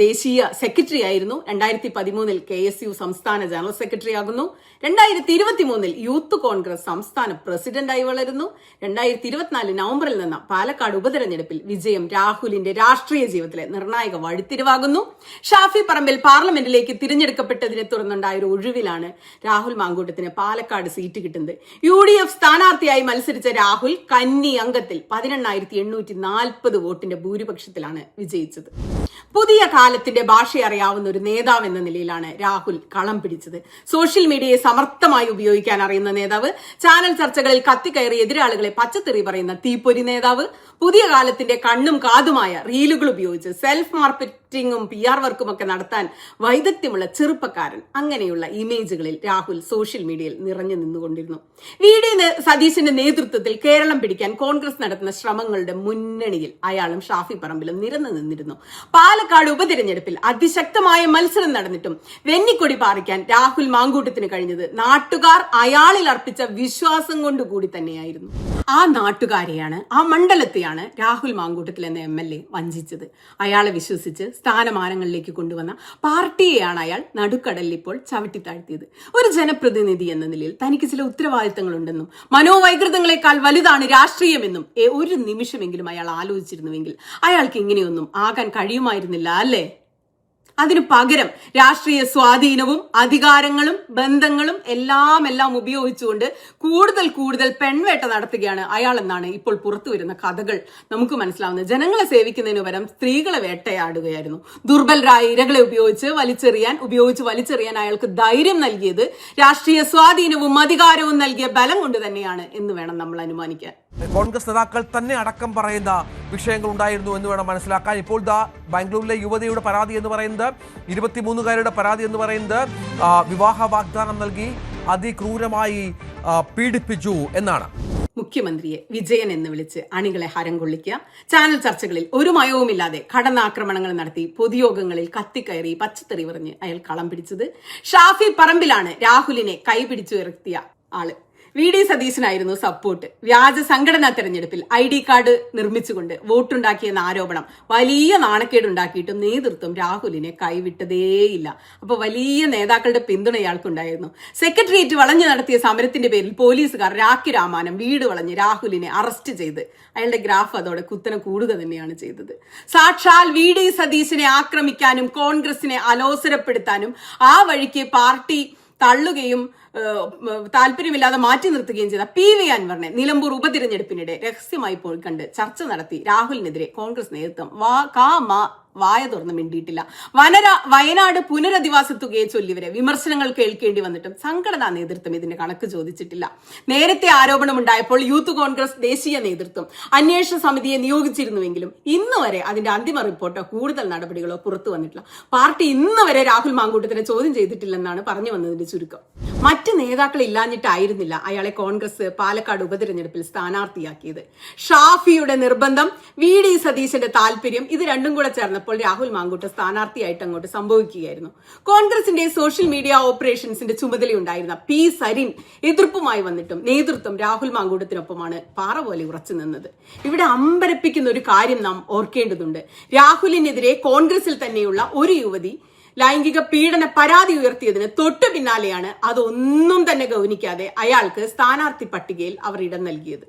ദേശീയ സെക്രട്ടറി ആയിരുന്നു. രണ്ടായിരത്തി പതിമൂന്നിൽ കെ എസ് യു സംസ്ഥാന ജനറൽ സെക്രട്ടറി ആകുന്നു. രണ്ടായിരത്തി ഇരുപത്തി മൂന്നിൽ യൂത്ത് കോൺഗ്രസ് സംസ്ഥാന പ്രസിഡന്റായി വളരുന്നു. രണ്ടായിരത്തി ഇരുപത്തിനാല് നവംബറിൽ നിന്ന് പാലക്കാട് ഉപതെരഞ്ഞെടുപ്പിൽ വിജയം രാഹുലിന്റെ രാഷ്ട്രീയ ജീവിതത്തിലെ നിർണായക വഴിത്തിരിവാകുന്നു. ഷാഫി പറമ്പിൽ പാർലമെന്റിലേക്ക് തിരഞ്ഞെടുക്കപ്പെട്ടതിനെ തുടർന്നുണ്ടായ ഒരു ഒഴിവിലാണ് രാഹുൽ മാങ്കൂട്ടത്തിന് പാലക്കാട് സീറ്റ് കിട്ടുന്നത്. യു ഡി എഫ് സ്ഥാനാർത്ഥിയായി മത്സരിച്ച രാഹുൽ കന്നി അംഗത്തിൽ പതിനെണ്ണായിരത്തി എണ്ണൂറ്റി നാൽപ്പത് വോട്ടിന്റെ ഭൂരിപക്ഷത്തിലാണ് വിജയിച്ചത്. പുതിയ കാലത്തിന്റെ ഭാഷ അറിയാവുന്ന ഒരു നേതാവ് എന്ന നിലയിലാണ് രാഹുൽ കളം പിടിച്ചത്. സോഷ്യൽ മീഡിയയെ സമർത്ഥമായി ഉപയോഗിക്കാൻ അറിയുന്ന നേതാവ് ചാനൽ ചർച്ചകളിൽ കത്തിക്കയറി എതിരാളികളെ പച്ചത്തെറി പറയുന്ന തീപ്പൊരി നേതാവ് പുതിയ കാലത്തിന്റെ കണ്ണും കാതുമായ റീലുകൾ ഉപയോഗിച്ച് സെൽഫ് മാർക്കറ്റിംഗും പി ആർ വർക്കും ഒക്കെ നടത്താൻ വൈദഗ്ധ്യമുള്ള ചെറുപ്പക്കാരൻ അങ്ങനെയുള്ള ഇമേജുകളിൽ രാഹുൽ സോഷ്യൽ മീഡിയയിൽ നിറഞ്ഞു നിന്നുകൊണ്ടിരുന്നു. വി ഡി സതീശന്റെ നേതൃത്വത്തിൽ കേരളം പിടിക്കാൻ കോൺഗ്രസ് നടത്തുന്ന ശ്രമങ്ങളുടെ മുന്നണിയിൽ അയാളും ഷാഫി പറമ്പിലും നിരന്നു നിന്നിരുന്നു. പാലക്കാട് ഉപതിരഞ്ഞെടുപ്പിൽ അതിശക്തമായ മത്സരം നടന്നിട്ടും വെന്നിക്കൊടി പാറിക്കാൻ രാഹുൽ മാങ്കൂട്ടത്തിന് കഴിഞ്ഞത് നാട്ടുകാർ അയാളിൽ അർപ്പിച്ച വിശ്വാസം കൊണ്ടുകൂടി തന്നെയായിരുന്നു. ആ നാട്ടുകാരെയാണ് ആ മണ്ഡലത്തെയാണ് രാഹുൽ മാങ്കൂട്ടത്തിൽ എന്ന എം എൽ എ വഞ്ചിച്ചത്. അയാളെ വിശ്വസിച്ച് സ്ഥാനമാനങ്ങളിലേക്ക് കൊണ്ടുവന്ന പാർട്ടിയെയാണ് അയാൾ നടുക്കടലിൽ ഇപ്പോൾ ചവിട്ടി താഴ്ത്തിയത്. ഒരു ജനപ്രതിനിധി എന്ന നിലയിൽ തനിക്ക് ചില ഉത്തരവാദിത്തങ്ങളുണ്ടെന്നും മനോവൈകൃതങ്ങളെക്കാൾ വലുതാണ് രാഷ്ട്രീയമെന്നും ഒരു നിമിഷമെങ്കിലും അയാൾ ആലോചിച്ചിരുന്നുവെങ്കിൽ അയാൾക്ക് ഇങ്ങനെയൊന്നും ആകാൻ കഴിയുമായിരുന്നില്ല അല്ലേ? അതിനു പകരം രാഷ്ട്രീയ സ്വാധീനവും അധികാരങ്ങളും ബന്ധങ്ങളും എല്ലാം എല്ലാം ഉപയോഗിച്ചുകൊണ്ട് കൂടുതൽ കൂടുതൽ പെൺവേട്ട നടത്തുകയാണ് അയാൾ എന്നാണ് ഇപ്പോൾ പുറത്തു വരുന്ന കഥകൾ നമുക്ക് മനസ്സിലാവുന്നത്. ജനങ്ങളെ സേവിക്കുന്നതിന് പകരം സ്ത്രീകളെ വേട്ടയാടുകയായിരുന്നു. ദുർബലരായ ഇരകളെ ഉപയോഗിച്ച് വലിച്ചെറിയാൻ ഉപയോഗിച്ച് വലിച്ചെറിയാൻ അയാൾക്ക് ധൈര്യം നൽകിയത് രാഷ്ട്രീയ സ്വാധീനവും അധികാരവും നൽകിയ ബലം കൊണ്ട് തന്നെയാണ് എന്ന് വേണം നമ്മൾ അനുമാനിക്കാൻ. കോൺഗ്രസ് നേതാക്കൾ തന്നെ അടക്കം പറയുന്ന വിഷയങ്ങൾ ഉണ്ടായിരുന്നു എന്ന് വേണം മനസ്സിലാക്കാൻ. ഇപ്പോൾ ദാ ബാംഗ്ലൂരിലെ യുവതിയുടെ പരാതി എന്ന് പറയുന്നത് ഇരുപത്തിമൂന്നുകാരുടെ പരാതി എന്ന് പറയുന്നത് വിവാഹ വാഗ്ദാനം നൽകി അതിക്രൂരമായി പീഡിപ്പിച്ചു എന്നാണ്. മുഖ്യമന്ത്രിയെ വിജയൻ എന്ന് വിളിച്ച് അണികളെ ഹരം കൊള്ളിക്കുക. ചാനൽ ചർച്ചകളിൽ ഒരു മയവുമില്ലാതെ കടന്നാക്രമണങ്ങൾ നടത്തി പൊതുയോഗങ്ങളിൽ കത്തിക്കയറി പച്ചത്തെറി പറഞ്ഞ് അയാൾ കളം പിടിച്ചത്. ഷാഫി പറമ്പിലാണ് രാഹുലിനെ കൈപിടിച്ചു ഇറക്കിയ ആൾ. വി ഡി സതീശനായിരുന്നു സപ്പോർട്ട് വ്യാജ സംഘടനാ തെരഞ്ഞെടുപ്പിൽ ഐ ഡി കാർഡ് നിർമ്മിച്ചുകൊണ്ട് വോട്ടുണ്ടാക്കിയെന്ന ആരോപണം വലിയ നാണക്കേടുണ്ടാക്കിയിട്ടും നേതൃത്വം രാഹുലിനെ കൈവിട്ടതേയില്ല. അപ്പൊ വലിയ നേതാക്കളുടെ പിന്തുണ ഇയാൾക്കുണ്ടായിരുന്നു. സെക്രട്ടേറിയറ്റ് വളഞ്ഞു നടത്തിയ സമരത്തിന്റെ പേരിൽ പോലീസുകാർ രാഖി രാമാനം വീട് വളഞ്ഞ് രാഹുലിനെ അറസ്റ്റ് ചെയ്ത്. അയാളുടെ ഗ്രാഫ് അതോടെ കുത്തനെ കൂടുക തന്നെയാണ് ചെയ്തത്. സാക്ഷാൽ വി ഡി സതീശനെ ആക്രമിക്കാനും കോൺഗ്രസിനെ അലോസരപ്പെടുത്താനും ആ വഴിക്ക് പാർട്ടി തള്ളുകയും താല്പര്യമില്ലാതെ മാറ്റി നിർത്തുകയും ചെയ്ത പി വി അൻവറിനെ നിലമ്പൂർ ഉപതിരഞ്ഞെടുപ്പിനിടെ രഹസ്യമായി പോയി കണ്ട് ചർച്ച നടത്തി രാഹുലിനെതിരെ കോൺഗ്രസ് നേതൃത്വം വാ കാ വായ തുറന്ന് മിണ്ടിയിട്ടില്ല. വനര വയനാട് പുനരധിവാസ തുകയെ ചൊല്ലിവരെ വിമർശനങ്ങൾ കേൾക്കേണ്ടി വന്നിട്ടും സംഘടനാ നേതൃത്വം ഇതിന്റെ കണക്ക് ചോദിച്ചിട്ടില്ല. നേരത്തെ ആരോപണമുണ്ടായപ്പോൾ യൂത്ത് കോൺഗ്രസ് ദേശീയ നേതൃത്വം അന്വേഷണ സമിതിയെ നിയോഗിച്ചിരുന്നുവെങ്കിലും ഇന്ന് വരെ അതിന്റെ അന്തിമ റിപ്പോർട്ടോ കൂടുതൽ നടപടികളോ പുറത്തു വന്നിട്ടില്ല. പാർട്ടി ഇന്ന് വരെ രാഹുൽ മാങ്കൂട്ടത്തിനെ ചോദ്യം ചെയ്തിട്ടില്ലെന്നാണ് പറഞ്ഞു വന്നതിന്റെ ചുരുക്കം. മറ്റ് നേതാക്കൾ ഇല്ലാഞ്ഞിട്ടായിരുന്നില്ല അയാളെ കോൺഗ്രസ് പാലക്കാട് ഉപതെരഞ്ഞെടുപ്പിൽ സ്ഥാനാർത്ഥിയാക്കിയത്. ഷാഫിയുടെ നിർബന്ധം വി. ഡി. സതീശന്റെ താല്പര്യം ഇത് രണ്ടും കൂടെ ചേർന്നപ്പോൾ രാഹുൽ മാങ്കൂട്ട സ്ഥാനാർത്ഥിയായിട്ട് അങ്ങോട്ട് സംഭവിക്കുകയായിരുന്നു. കോൺഗ്രസിന്റെ സോഷ്യൽ മീഡിയ ഓപ്പറേഷൻസിന്റെ ചുമതലയുണ്ടായിരുന്ന പി സരിൻ എതിർപ്പുമായി വന്നിട്ടും നേതൃത്വം രാഹുൽ മാങ്കൂട്ടത്തിനൊപ്പമാണ് പാറ പോലെ ഉറച്ചു നിന്നത്. ഇവിടെ അമ്പരപ്പിക്കുന്ന ഒരു കാര്യം നാം ഓർക്കേണ്ടതുണ്ട്. രാഹുലിനെതിരെ കോൺഗ്രസിൽ തന്നെയുള്ള ഒരു യുവതി ലൈംഗിക പീഡന പരാതി ഉയർത്തിയതിന് തൊട്ടു പിന്നാലെയാണ് അതൊന്നും തന്നെ ഗൗനിക്കാതെ അയാൾക്ക് സ്ഥാനാർത്ഥി പട്ടികയിൽ അവർ ഇടം നൽകിയത്.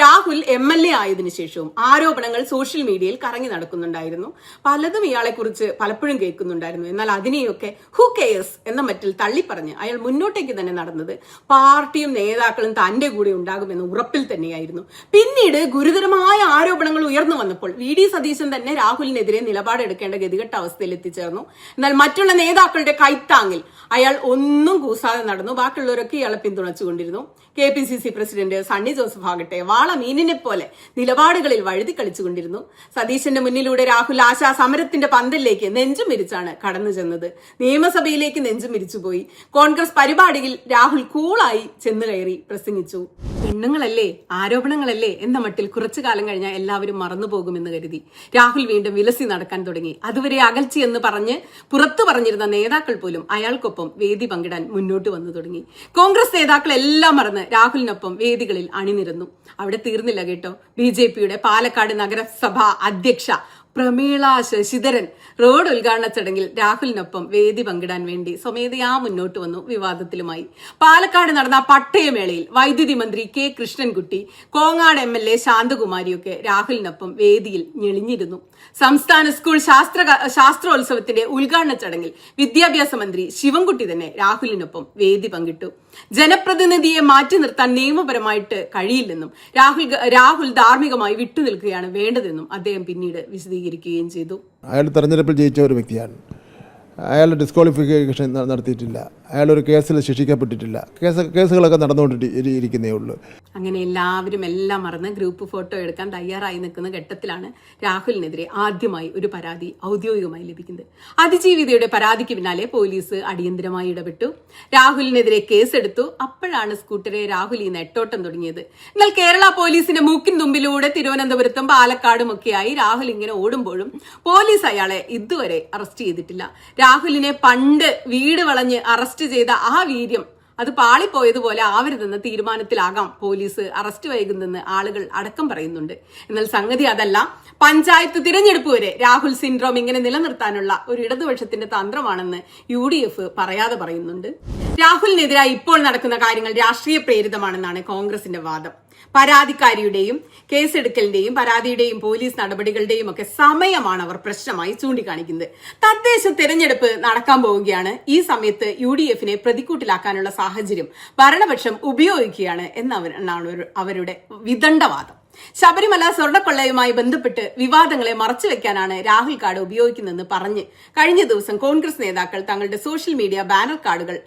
രാഹുൽ എം എൽ എ ആയതിനു ശേഷവും ആരോപണങ്ങൾ സോഷ്യൽ മീഡിയയിൽ കറങ്ങി നടക്കുന്നുണ്ടായിരുന്നു. പലതും ഇയാളെ കുറിച്ച് പലപ്പോഴും കേൾക്കുന്നുണ്ടായിരുന്നു. എന്നാൽ അതിനെയൊക്കെ ഹു കെയേഴ്സ് എന്ന മറ്റിൽ തള്ളിപ്പറഞ്ഞ് അയാൾ മുന്നോട്ടേക്ക് തന്നെ നടന്നത് പാർട്ടിയും നേതാക്കളും തന്റെ കൂടെ ഉണ്ടാകുമെന്ന ഉറപ്പിൽ തന്നെയായിരുന്നു. പിന്നീട് ഗുരുതരമായ ആരോപണങ്ങൾ ഉയർന്നു വന്നപ്പോൾ വി ഡി സതീശൻ തന്നെ രാഹുലിനെതിരെ നിലപാടെടുക്കേണ്ട ഗതികെട്ട അവസ്ഥയിൽ എത്തിച്ചേർന്നു. എന്നാൽ മറ്റുള്ള നേതാക്കളുടെ കൈത്താങ്ങിൽ അയാൾ ഒന്നും കൂസാതെ നടന്നു. ബാക്കിയുള്ളവരൊക്കെ ഇയാളെ പിന്തുണച്ചുകൊണ്ടിരുന്നു. K P C C president Sunny Joseph ആകട്ടെ വാള മീനിനെ പോലെ നിലപാടുകളിൽ വഴുതി കളിച്ചുകൊണ്ടിരുന്നു. സതീശന്റെ മുന്നിലൂടെ രാഹുൽ ആശാ സമരത്തിന്റെ പന്തലിലേക്ക് നെഞ്ചും മിരിച്ചാണ് കടന്നു ചെന്നത്. നിയമസഭയിലേക്ക് നെഞ്ചും മിരിച്ചുപോയി കോൺഗ്രസ് പരിപാടിയിൽ രാഹുൽ കൂളായി ചെന്നു കയറി പ്രസംഗിച്ചു. പെണ്ണുങ്ങളല്ലേ ആരോപണങ്ങളല്ലേ എന്ന മട്ടിൽ കുറച്ചു കാലം കഴിഞ്ഞാൽ എല്ലാവരും മറന്നുപോകുമെന്ന് കരുതി. രാഹുൽ വീണ്ടും വിലസി നടക്കാൻ തുടങ്ങി. അതുവരെ അകൽച്ചയെന്ന് പറഞ്ഞ് പുറത്തു പറഞ്ഞിരുന്ന നേതാക്കൾ പോലും അയാൾക്കൊപ്പം വേദി പങ്കിടാൻ മുന്നോട്ട് വന്നു തുടങ്ങി. കോൺഗ്രസ് നേതാക്കൾ എല്ലാം മറന്ന് രാഹുലിനൊപ്പം വേദികളിൽ അണിനിരന്നു. അവിടെ തീർന്നില്ല കേട്ടോ. ബി ജെ പിയുടെ പാലക്കാട് നഗരസഭാ അധ്യക്ഷ പ്രമീള ശശിധരൻ റോഡ് ഉദ്ഘാടന ചടങ്ങിൽ രാഹുലിനൊപ്പം വേദി പങ്കിടാൻ വേണ്ടി സ്വമേധയാ മുന്നോട്ട് വന്നു വിവാദത്തിലുമായി. പാലക്കാട് നടന്ന പട്ടയമേളയിൽ വൈദ്യുതി മന്ത്രി K Krishnankutty Kongad M L A ശാന്തകുമാരിയൊക്കെ രാഹുലിനൊപ്പം വേദിയിൽ ഞെളിഞ്ഞിരുന്നു. സംസ്ഥാന സ്കൂൾ ശാസ്ത്ര ശാസ്ത്രോത്സവത്തിന്റെ ഉദ്ഘാടന ചടങ്ങിൽ വിദ്യാഭ്യാസ മന്ത്രി ശിവൻകുട്ടി തന്നെ രാഹുലിനൊപ്പം വേദി പങ്കിട്ടു. ജനപ്രതിനിധിയെ മാറ്റി നിർത്താൻ നിയമപരമായിട്ട് കഴിയില്ലെന്നും രാഹുൽ രാഹുൽ ധാർമ്മികമായി വിട്ടുനിൽക്കുകയാണ് വേണ്ടതെന്നും അദ്ദേഹം പിന്നീട് വിശദീകരിക്കുകയും ചെയ്തു. അയാൾ തെരഞ്ഞെടുപ്പിൽ ജയിച്ച ഒരു വ്യക്തിയാണ്. അയാളുടെ ഡിസ്ക്വാളിഫിക്കേഷൻ നടത്തിയിട്ടില്ല. അയാളൊരു കേസിൽ ശിക്ഷിക്കപ്പെട്ടിട്ടില്ല. കേസ് കേസുകളൊക്കെ നടന്നുകൊണ്ടിട്ട് ഇരിക്കുന്നേ ഉള്ളൂ. അങ്ങനെ എല്ലാവരും എല്ലാം മറന്ന് ഗ്രൂപ്പ് ഫോട്ടോ എടുക്കാൻ തയ്യാറായി നിൽക്കുന്ന ഘട്ടത്തിലാണ് രാഹുലിനെതിരെ ആദ്യമായി ഒരു പരാതി ഔദ്യോഗികമായി ലഭിക്കുന്നത്. അതിജീവിതയുടെ പരാതിക്ക് പിന്നാലെ പോലീസ് അടിയന്തരമായി ഇടപെട്ടു. രാഹുലിനെതിരെ കേസെടുത്തു. അപ്പോഴാണ് സ്കൂട്ടറെ രാഹുൽ ഈ നെട്ടോട്ടം തുടങ്ങിയത്. എന്നാൽ കേരള പോലീസിന്റെ മൂക്കിൻ തുമ്പിലൂടെ തിരുവനന്തപുരത്തും പാലക്കാടും ഒക്കെയായി രാഹുൽ ഇങ്ങനെ ഓടുമ്പോഴും പോലീസ് അയാളെ ഇതുവരെ അറസ്റ്റ് ചെയ്തിട്ടില്ല. രാഹുലിനെ പണ്ട് വീട് വളഞ്ഞ് അറസ്റ്റ് ചെയ്ത ആ വീര്യം അത് പാളിപ്പോയതുപോലെ ആവരുതെന്ന തീരുമാനത്തിലാകാം പോലീസ് അറസ്റ്റ് വൈകുന്നെന്ന് ആളുകൾ അടക്കം പറയുന്നുണ്ട്. എന്നാൽ സംഗതി അതല്ല. പഞ്ചായത്ത് തിരഞ്ഞെടുപ്പ് വരെ രാഹുൽ സിൻഡ്രോം ഇങ്ങനെ നിലനിർത്താനുള്ള ഒരു ഇടതുപക്ഷത്തിന്റെ തന്ത്രമാണെന്ന് യു ഡി എഫ് പറയാതെ പറയുന്നുണ്ട്. രാഹുലിനെതിരായി ഇപ്പോൾ നടക്കുന്ന കാര്യങ്ങൾ രാഷ്ട്രീയ പ്രേരിതമാണെന്നാണ് കോൺഗ്രസിന്റെ വാദം. പരാതിക്കാരിയുടെയും കേസെടുക്കലിന്റെയും പരാതിയുടെയും പോലീസ് നടപടികളുടെയും ഒക്കെ സമയമാണ് അവർ പ്രശ്നമായി ചൂണ്ടിക്കാണിക്കുന്നത്. തദ്ദേശ തെരഞ്ഞെടുപ്പ് നടക്കാൻ പോവുകയാണ്. ഈ സമയത്ത് യു ഡി എഫിനെ പ്രതിക്കൂട്ടിലാക്കാനുള്ള സാഹചര്യം ഭരണപക്ഷം ഉപയോഗിക്കുകയാണ് എന്നവരാണ് അവരുടെ വിദണ്ഡവാദം. ശബരിമല സ്വർണക്കൊള്ളയുമായി ബന്ധപ്പെട്ട് വിവാദങ്ങളെ മറച്ചുവെക്കാനാണ് രാഹുൽ കാർഡ് ഉപയോഗിക്കുന്നതെന്ന് പറഞ്ഞ് കഴിഞ്ഞ ദിവസം കോൺഗ്രസ് നേതാക്കൾ തങ്ങളുടെ സോഷ്യൽ മീഡിയ ബാനർ കാർഡുകൾ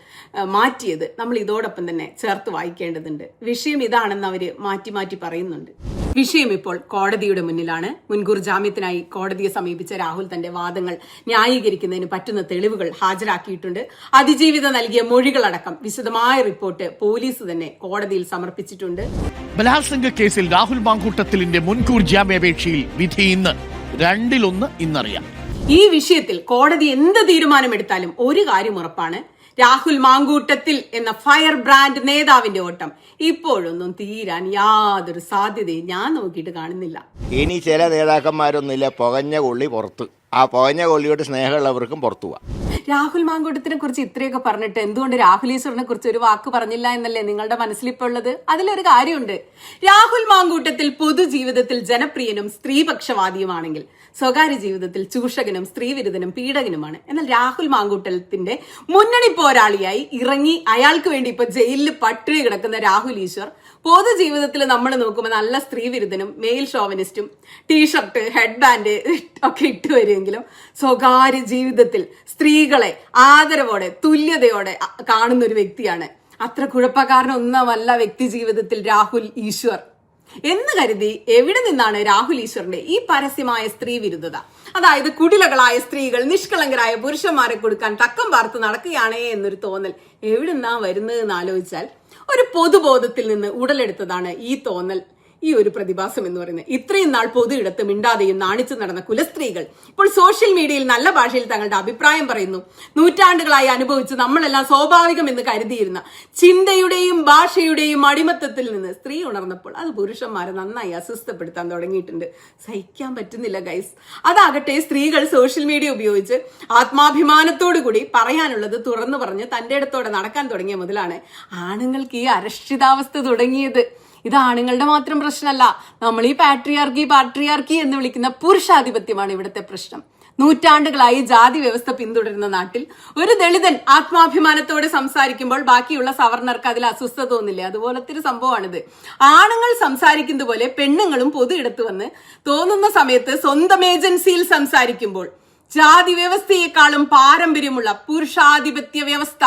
മാറ്റിയത് നമ്മൾ ഇതോടൊപ്പം തന്നെ ചേർത്ത് വായിക്കേണ്ടതുണ്ട്. വിഷയം ഇതാണെന്ന് അവർ മാറ്റി മാറ്റി പറയുന്നുണ്ട്. വിഷയം ഇപ്പോൾ കോടതിയുടെ മുന്നിലാണ്. മുൻകൂർ ജാമ്യത്തിനായി കോടതിയെ സമീപിച്ച രാഹുൽ തന്റെ വാദങ്ങൾ ന്യായീകരിക്കുന്നതിന് പറ്റുന്ന തെളിവുകൾ ഹാജരാക്കിയിട്ടുണ്ട്. അതിജീവിത നൽകിയ മൊഴികളടക്കം വിശദമായ റിപ്പോർട്ട് പോലീസ് തന്നെ കോടതിയിൽ സമർപ്പിച്ചിട്ടുണ്ട്. ബലാത്സംഗ കേസിൽ രാഹുൽ മാങ്കൂട്ടത്തിലിന്റെ മുൻകൂർ ജാമ്യാപേക്ഷയിൽ വിധി ഇന്ന്. രണ്ടിലൊന്ന് ഇന്നറിയാം. ഈ വിഷയത്തിൽ കോടതി എന്ത് തീരുമാനമെടുത്താലും ഒരു കാര്യം ഉറപ്പാണ്. രാഹുൽ മാങ്കൂട്ടത്തിൽ എന്ന ഫയർ ബ്രാൻഡ് നേതാവിന്റെ ഓട്ടം ഇപ്പോഴൊന്നും തീരാൻ യാതൊരു സാധ്യതയും ഞാൻ നോക്കിയിട്ട് കാണുന്നില്ല. ഇനി ചില നേതാക്കന്മാരൊന്നുമില്ല പുകഞ്ഞ കൊള്ളി പുറത്ത്. ആ പുകഞ്ഞ കൊള്ളിയോട് സ്നേഹമുള്ളവർക്കും പുറത്തു പോവാം. രാഹുൽ മാങ്കൂട്ടത്തിനെ കുറിച്ച് ഇത്രയൊക്കെ പറഞ്ഞിട്ട് എന്തുകൊണ്ട് രാഹുൽ ഈശ്വറിനെ കുറിച്ച് ഒരു വാക്ക് പറഞ്ഞില്ല എന്നല്ലേ നിങ്ങളുടെ മനസ്സിൽ ഉള്ളത് അതിലൊരു കാര്യമുണ്ട്. രാഹുൽ മാങ്കൂട്ടത്തിൽ പൊതുജീവിതത്തിൽ ജനപ്രിയനും സ്ത്രീപക്ഷവാദിയുമാണെങ്കിൽ സ്വകാര്യ ജീവിതത്തിൽ ചൂഷകനും സ്ത്രീവിരുദ്ധനും പീഡകനുമാണ്. എന്നാൽ രാഹുൽ മാങ്കൂട്ടത്തിന്റെ മുന്നണി പോരാളിയായി ഇറങ്ങി അയാൾക്ക് വേണ്ടി ഇപ്പൊ ജയിലിൽ പട്ടിണി കിടക്കുന്ന രാഹുൽ ഈശ്വർ പൊതുജീവിതത്തിൽ നമ്മൾ നോക്കുമ്പോൾ നല്ല സ്ത്രീ വിരുദ്ധനും മെയിൽ ഷോവനിസ്റ്റും ടീഷർട്ട് ഹെഡ് ബാൻഡ് ഒക്കെ ഇട്ട് വരുമെങ്കിലും സ്വകാര്യ ജീവിതത്തിൽ സ്ത്രീകളെ ആദരവോടെ തുല്യതയോടെ കാണുന്ന ഒരു വ്യക്തിയാണ്. അത്ര കുഴപ്പക്കാരനൊന്നുമല്ല വ്യക്തി ജീവിതത്തിൽ രാഹുൽ ഈശ്വർ. എന്ന് കരുതി എവിടെ നിന്നാണ് രാഹുൽ ഈശ്വറിന്റെ ഈ പരസ്യമായ സ്ത്രീ വിരുദ്ധത അതായത് കുടിലകളായ സ്ത്രീകൾ നിഷ്കളങ്കരായ പുരുഷന്മാരെ കൊടുക്കാൻ തക്കം പാർത്ത് നടക്കുകയാണേ എന്നൊരു തോന്നൽ എവിടെ നിന്നാ വരുന്നത് എന്ന് ആലോചിച്ചാൽ ഒരു പൊതുബോധത്തിൽ നിന്ന് ഉടലെടുത്തതാണ് ഈ തോന്നൽ. ഈ ഒരു പ്രതിഭാസം എന്ന് പറയുന്നത്. ഇത്രയും നാൾ പൊതു ഇടത്ത് മിണ്ടാതെയും നാണിച്ചു നടന്ന കുലസ്ത്രീകൾ ഇപ്പോൾ സോഷ്യൽ മീഡിയയിൽ നല്ല ഭാഷയിൽ തങ്ങളുടെ അഭിപ്രായം പറയുന്നു. നൂറ്റാണ്ടുകളായി അനുഭവിച്ച് നമ്മളെല്ലാം സ്വാഭാവികം എന്ന് കരുതിയിരുന്ന ചിന്തയുടെയും ഭാഷയുടെയും അടിമത്തത്തിൽ നിന്ന് സ്ത്രീ ഉണർന്നപ്പോൾ അത് പുരുഷന്മാരെ നന്നായി അസ്വസ്ഥപ്പെടുത്താൻ തുടങ്ങിയിട്ടുണ്ട്. സഹിക്കാൻ പറ്റുന്നില്ല ഗൈസ് അതാകട്ടെ സ്ത്രീകൾ സോഷ്യൽ മീഡിയ ഉപയോഗിച്ച് ആത്മാഭിമാനത്തോടു കൂടി പറയാനുള്ളത് തുറന്നു പറഞ്ഞ് തന്റെ ഇടത്തോടെ നടക്കാൻ തുടങ്ങിയ മുതലാണ് ആണുങ്ങൾക്ക് ഈ അരക്ഷിതാവസ്ഥ തുടങ്ങിയത്. ഇത് ആണുങ്ങളുടെ മാത്രം പ്രശ്നമല്ല. നമ്മൾ ഈ പാട്രിയാർക്കി പാട്രിയാർക്കി എന്ന് വിളിക്കുന്ന പുരുഷാധിപത്യമാണ് ഇവിടുത്തെ പ്രശ്നം. നൂറ്റാണ്ടുകളായി ജാതി വ്യവസ്ഥ പിന്തുടരുന്ന നാട്ടിൽ ഒരു ദളിതൻ ആത്മാഭിമാനത്തോടെ സംസാരിക്കുമ്പോൾ ബാക്കിയുള്ള സവർണർക്ക് അതിൽ അസ്വസ്ഥത തോന്നില്ലേ? അതുപോലത്തെ ഒരു സംഭവമാണിത്. ആണുങ്ങൾ സംസാരിക്കുന്നത് പോലെ പെണ്ണുങ്ങളും പൊതു ഇടത്ത് വന്ന് തോന്നുന്ന സമയത്ത് സ്വന്തം ഏജൻസിയിൽ സംസാരിക്കുമ്പോൾ ജാതി വ്യവസ്ഥയെക്കാളും പാരമ്പര്യമുള്ള പുരുഷാധിപത്യ വ്യവസ്ഥ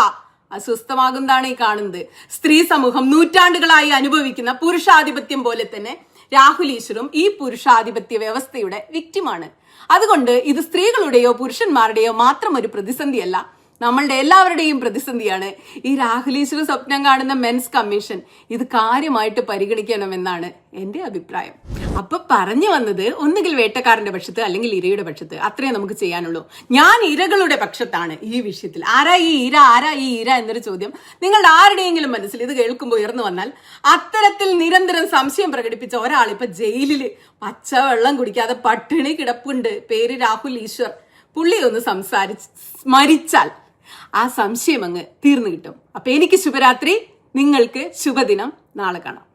അസ്വസ്ഥമാകുന്നതാണ് ഈ കാണുന്നത്. സ്ത്രീ സമൂഹം നൂറ്റാണ്ടുകളായി അനുഭവിക്കുന്ന പുരുഷാധിപത്യം പോലെ തന്നെ രാഹുൽ ഈശ്വറും ഈ പുരുഷാധിപത്യ വ്യവസ്ഥയുടെ വിക്റ്റിമാണ് അതുകൊണ്ട് ഇത് സ്ത്രീകളുടെയോ പുരുഷന്മാരുടെയോ മാത്രം ഒരു പ്രതിസന്ധിയല്ല. നമ്മളുടെ എല്ലാവരുടെയും പ്രതിസന്ധിയാണ് ഈ രാഹുലീശ്വര സ്വപ്നം കാണുന്ന മെൻസ് കമ്മീഷൻ. ഇത് കാര്യമായിട്ട് പരിഗണിക്കണമെന്നാണ് എന്റെ അഭിപ്രായം. അപ്പൊ പറഞ്ഞു വന്നത് ഒന്നുകിൽ വേട്ടക്കാരന്റെ പക്ഷത്ത് അല്ലെങ്കിൽ ഇരയുടെ പക്ഷത്ത് അത്രേ നമുക്ക് ചെയ്യാനുള്ളൂ. ഞാൻ ഇരകളുടെ പക്ഷത്താണ് ഈ വിഷയത്തിൽ. ആരാ ഈ ഇര ആരാ ഈ ഇര എന്നൊരു ചോദ്യം നിങ്ങളുടെ ആരുടെയെങ്കിലും മനസ്സിൽ ഇത് കേൾക്കുമ്പോൾ ഉയർന്നു വന്നാൽ അത്തരത്തിൽ നിരന്തരം സംശയം പ്രകടിപ്പിച്ച ഒരാൾ ഇപ്പൊ ജയിലിൽ പച്ചവെള്ളം കുടിക്കാതെ പട്ടിണി കിടപ്പുണ്ട്. പേര് രാഹുൽ ഈശ്വർ പുള്ളി ഒന്ന് സംസാരിച്ച് സ്മരിച്ചാൽ ആ സംശയം അങ്ങ് തീർന്നു കിട്ടും. അപ്പൊ എനിക്ക് ശുഭരാത്രി നിങ്ങൾക്ക് ശുഭദിനം. നാളെ കാണാം.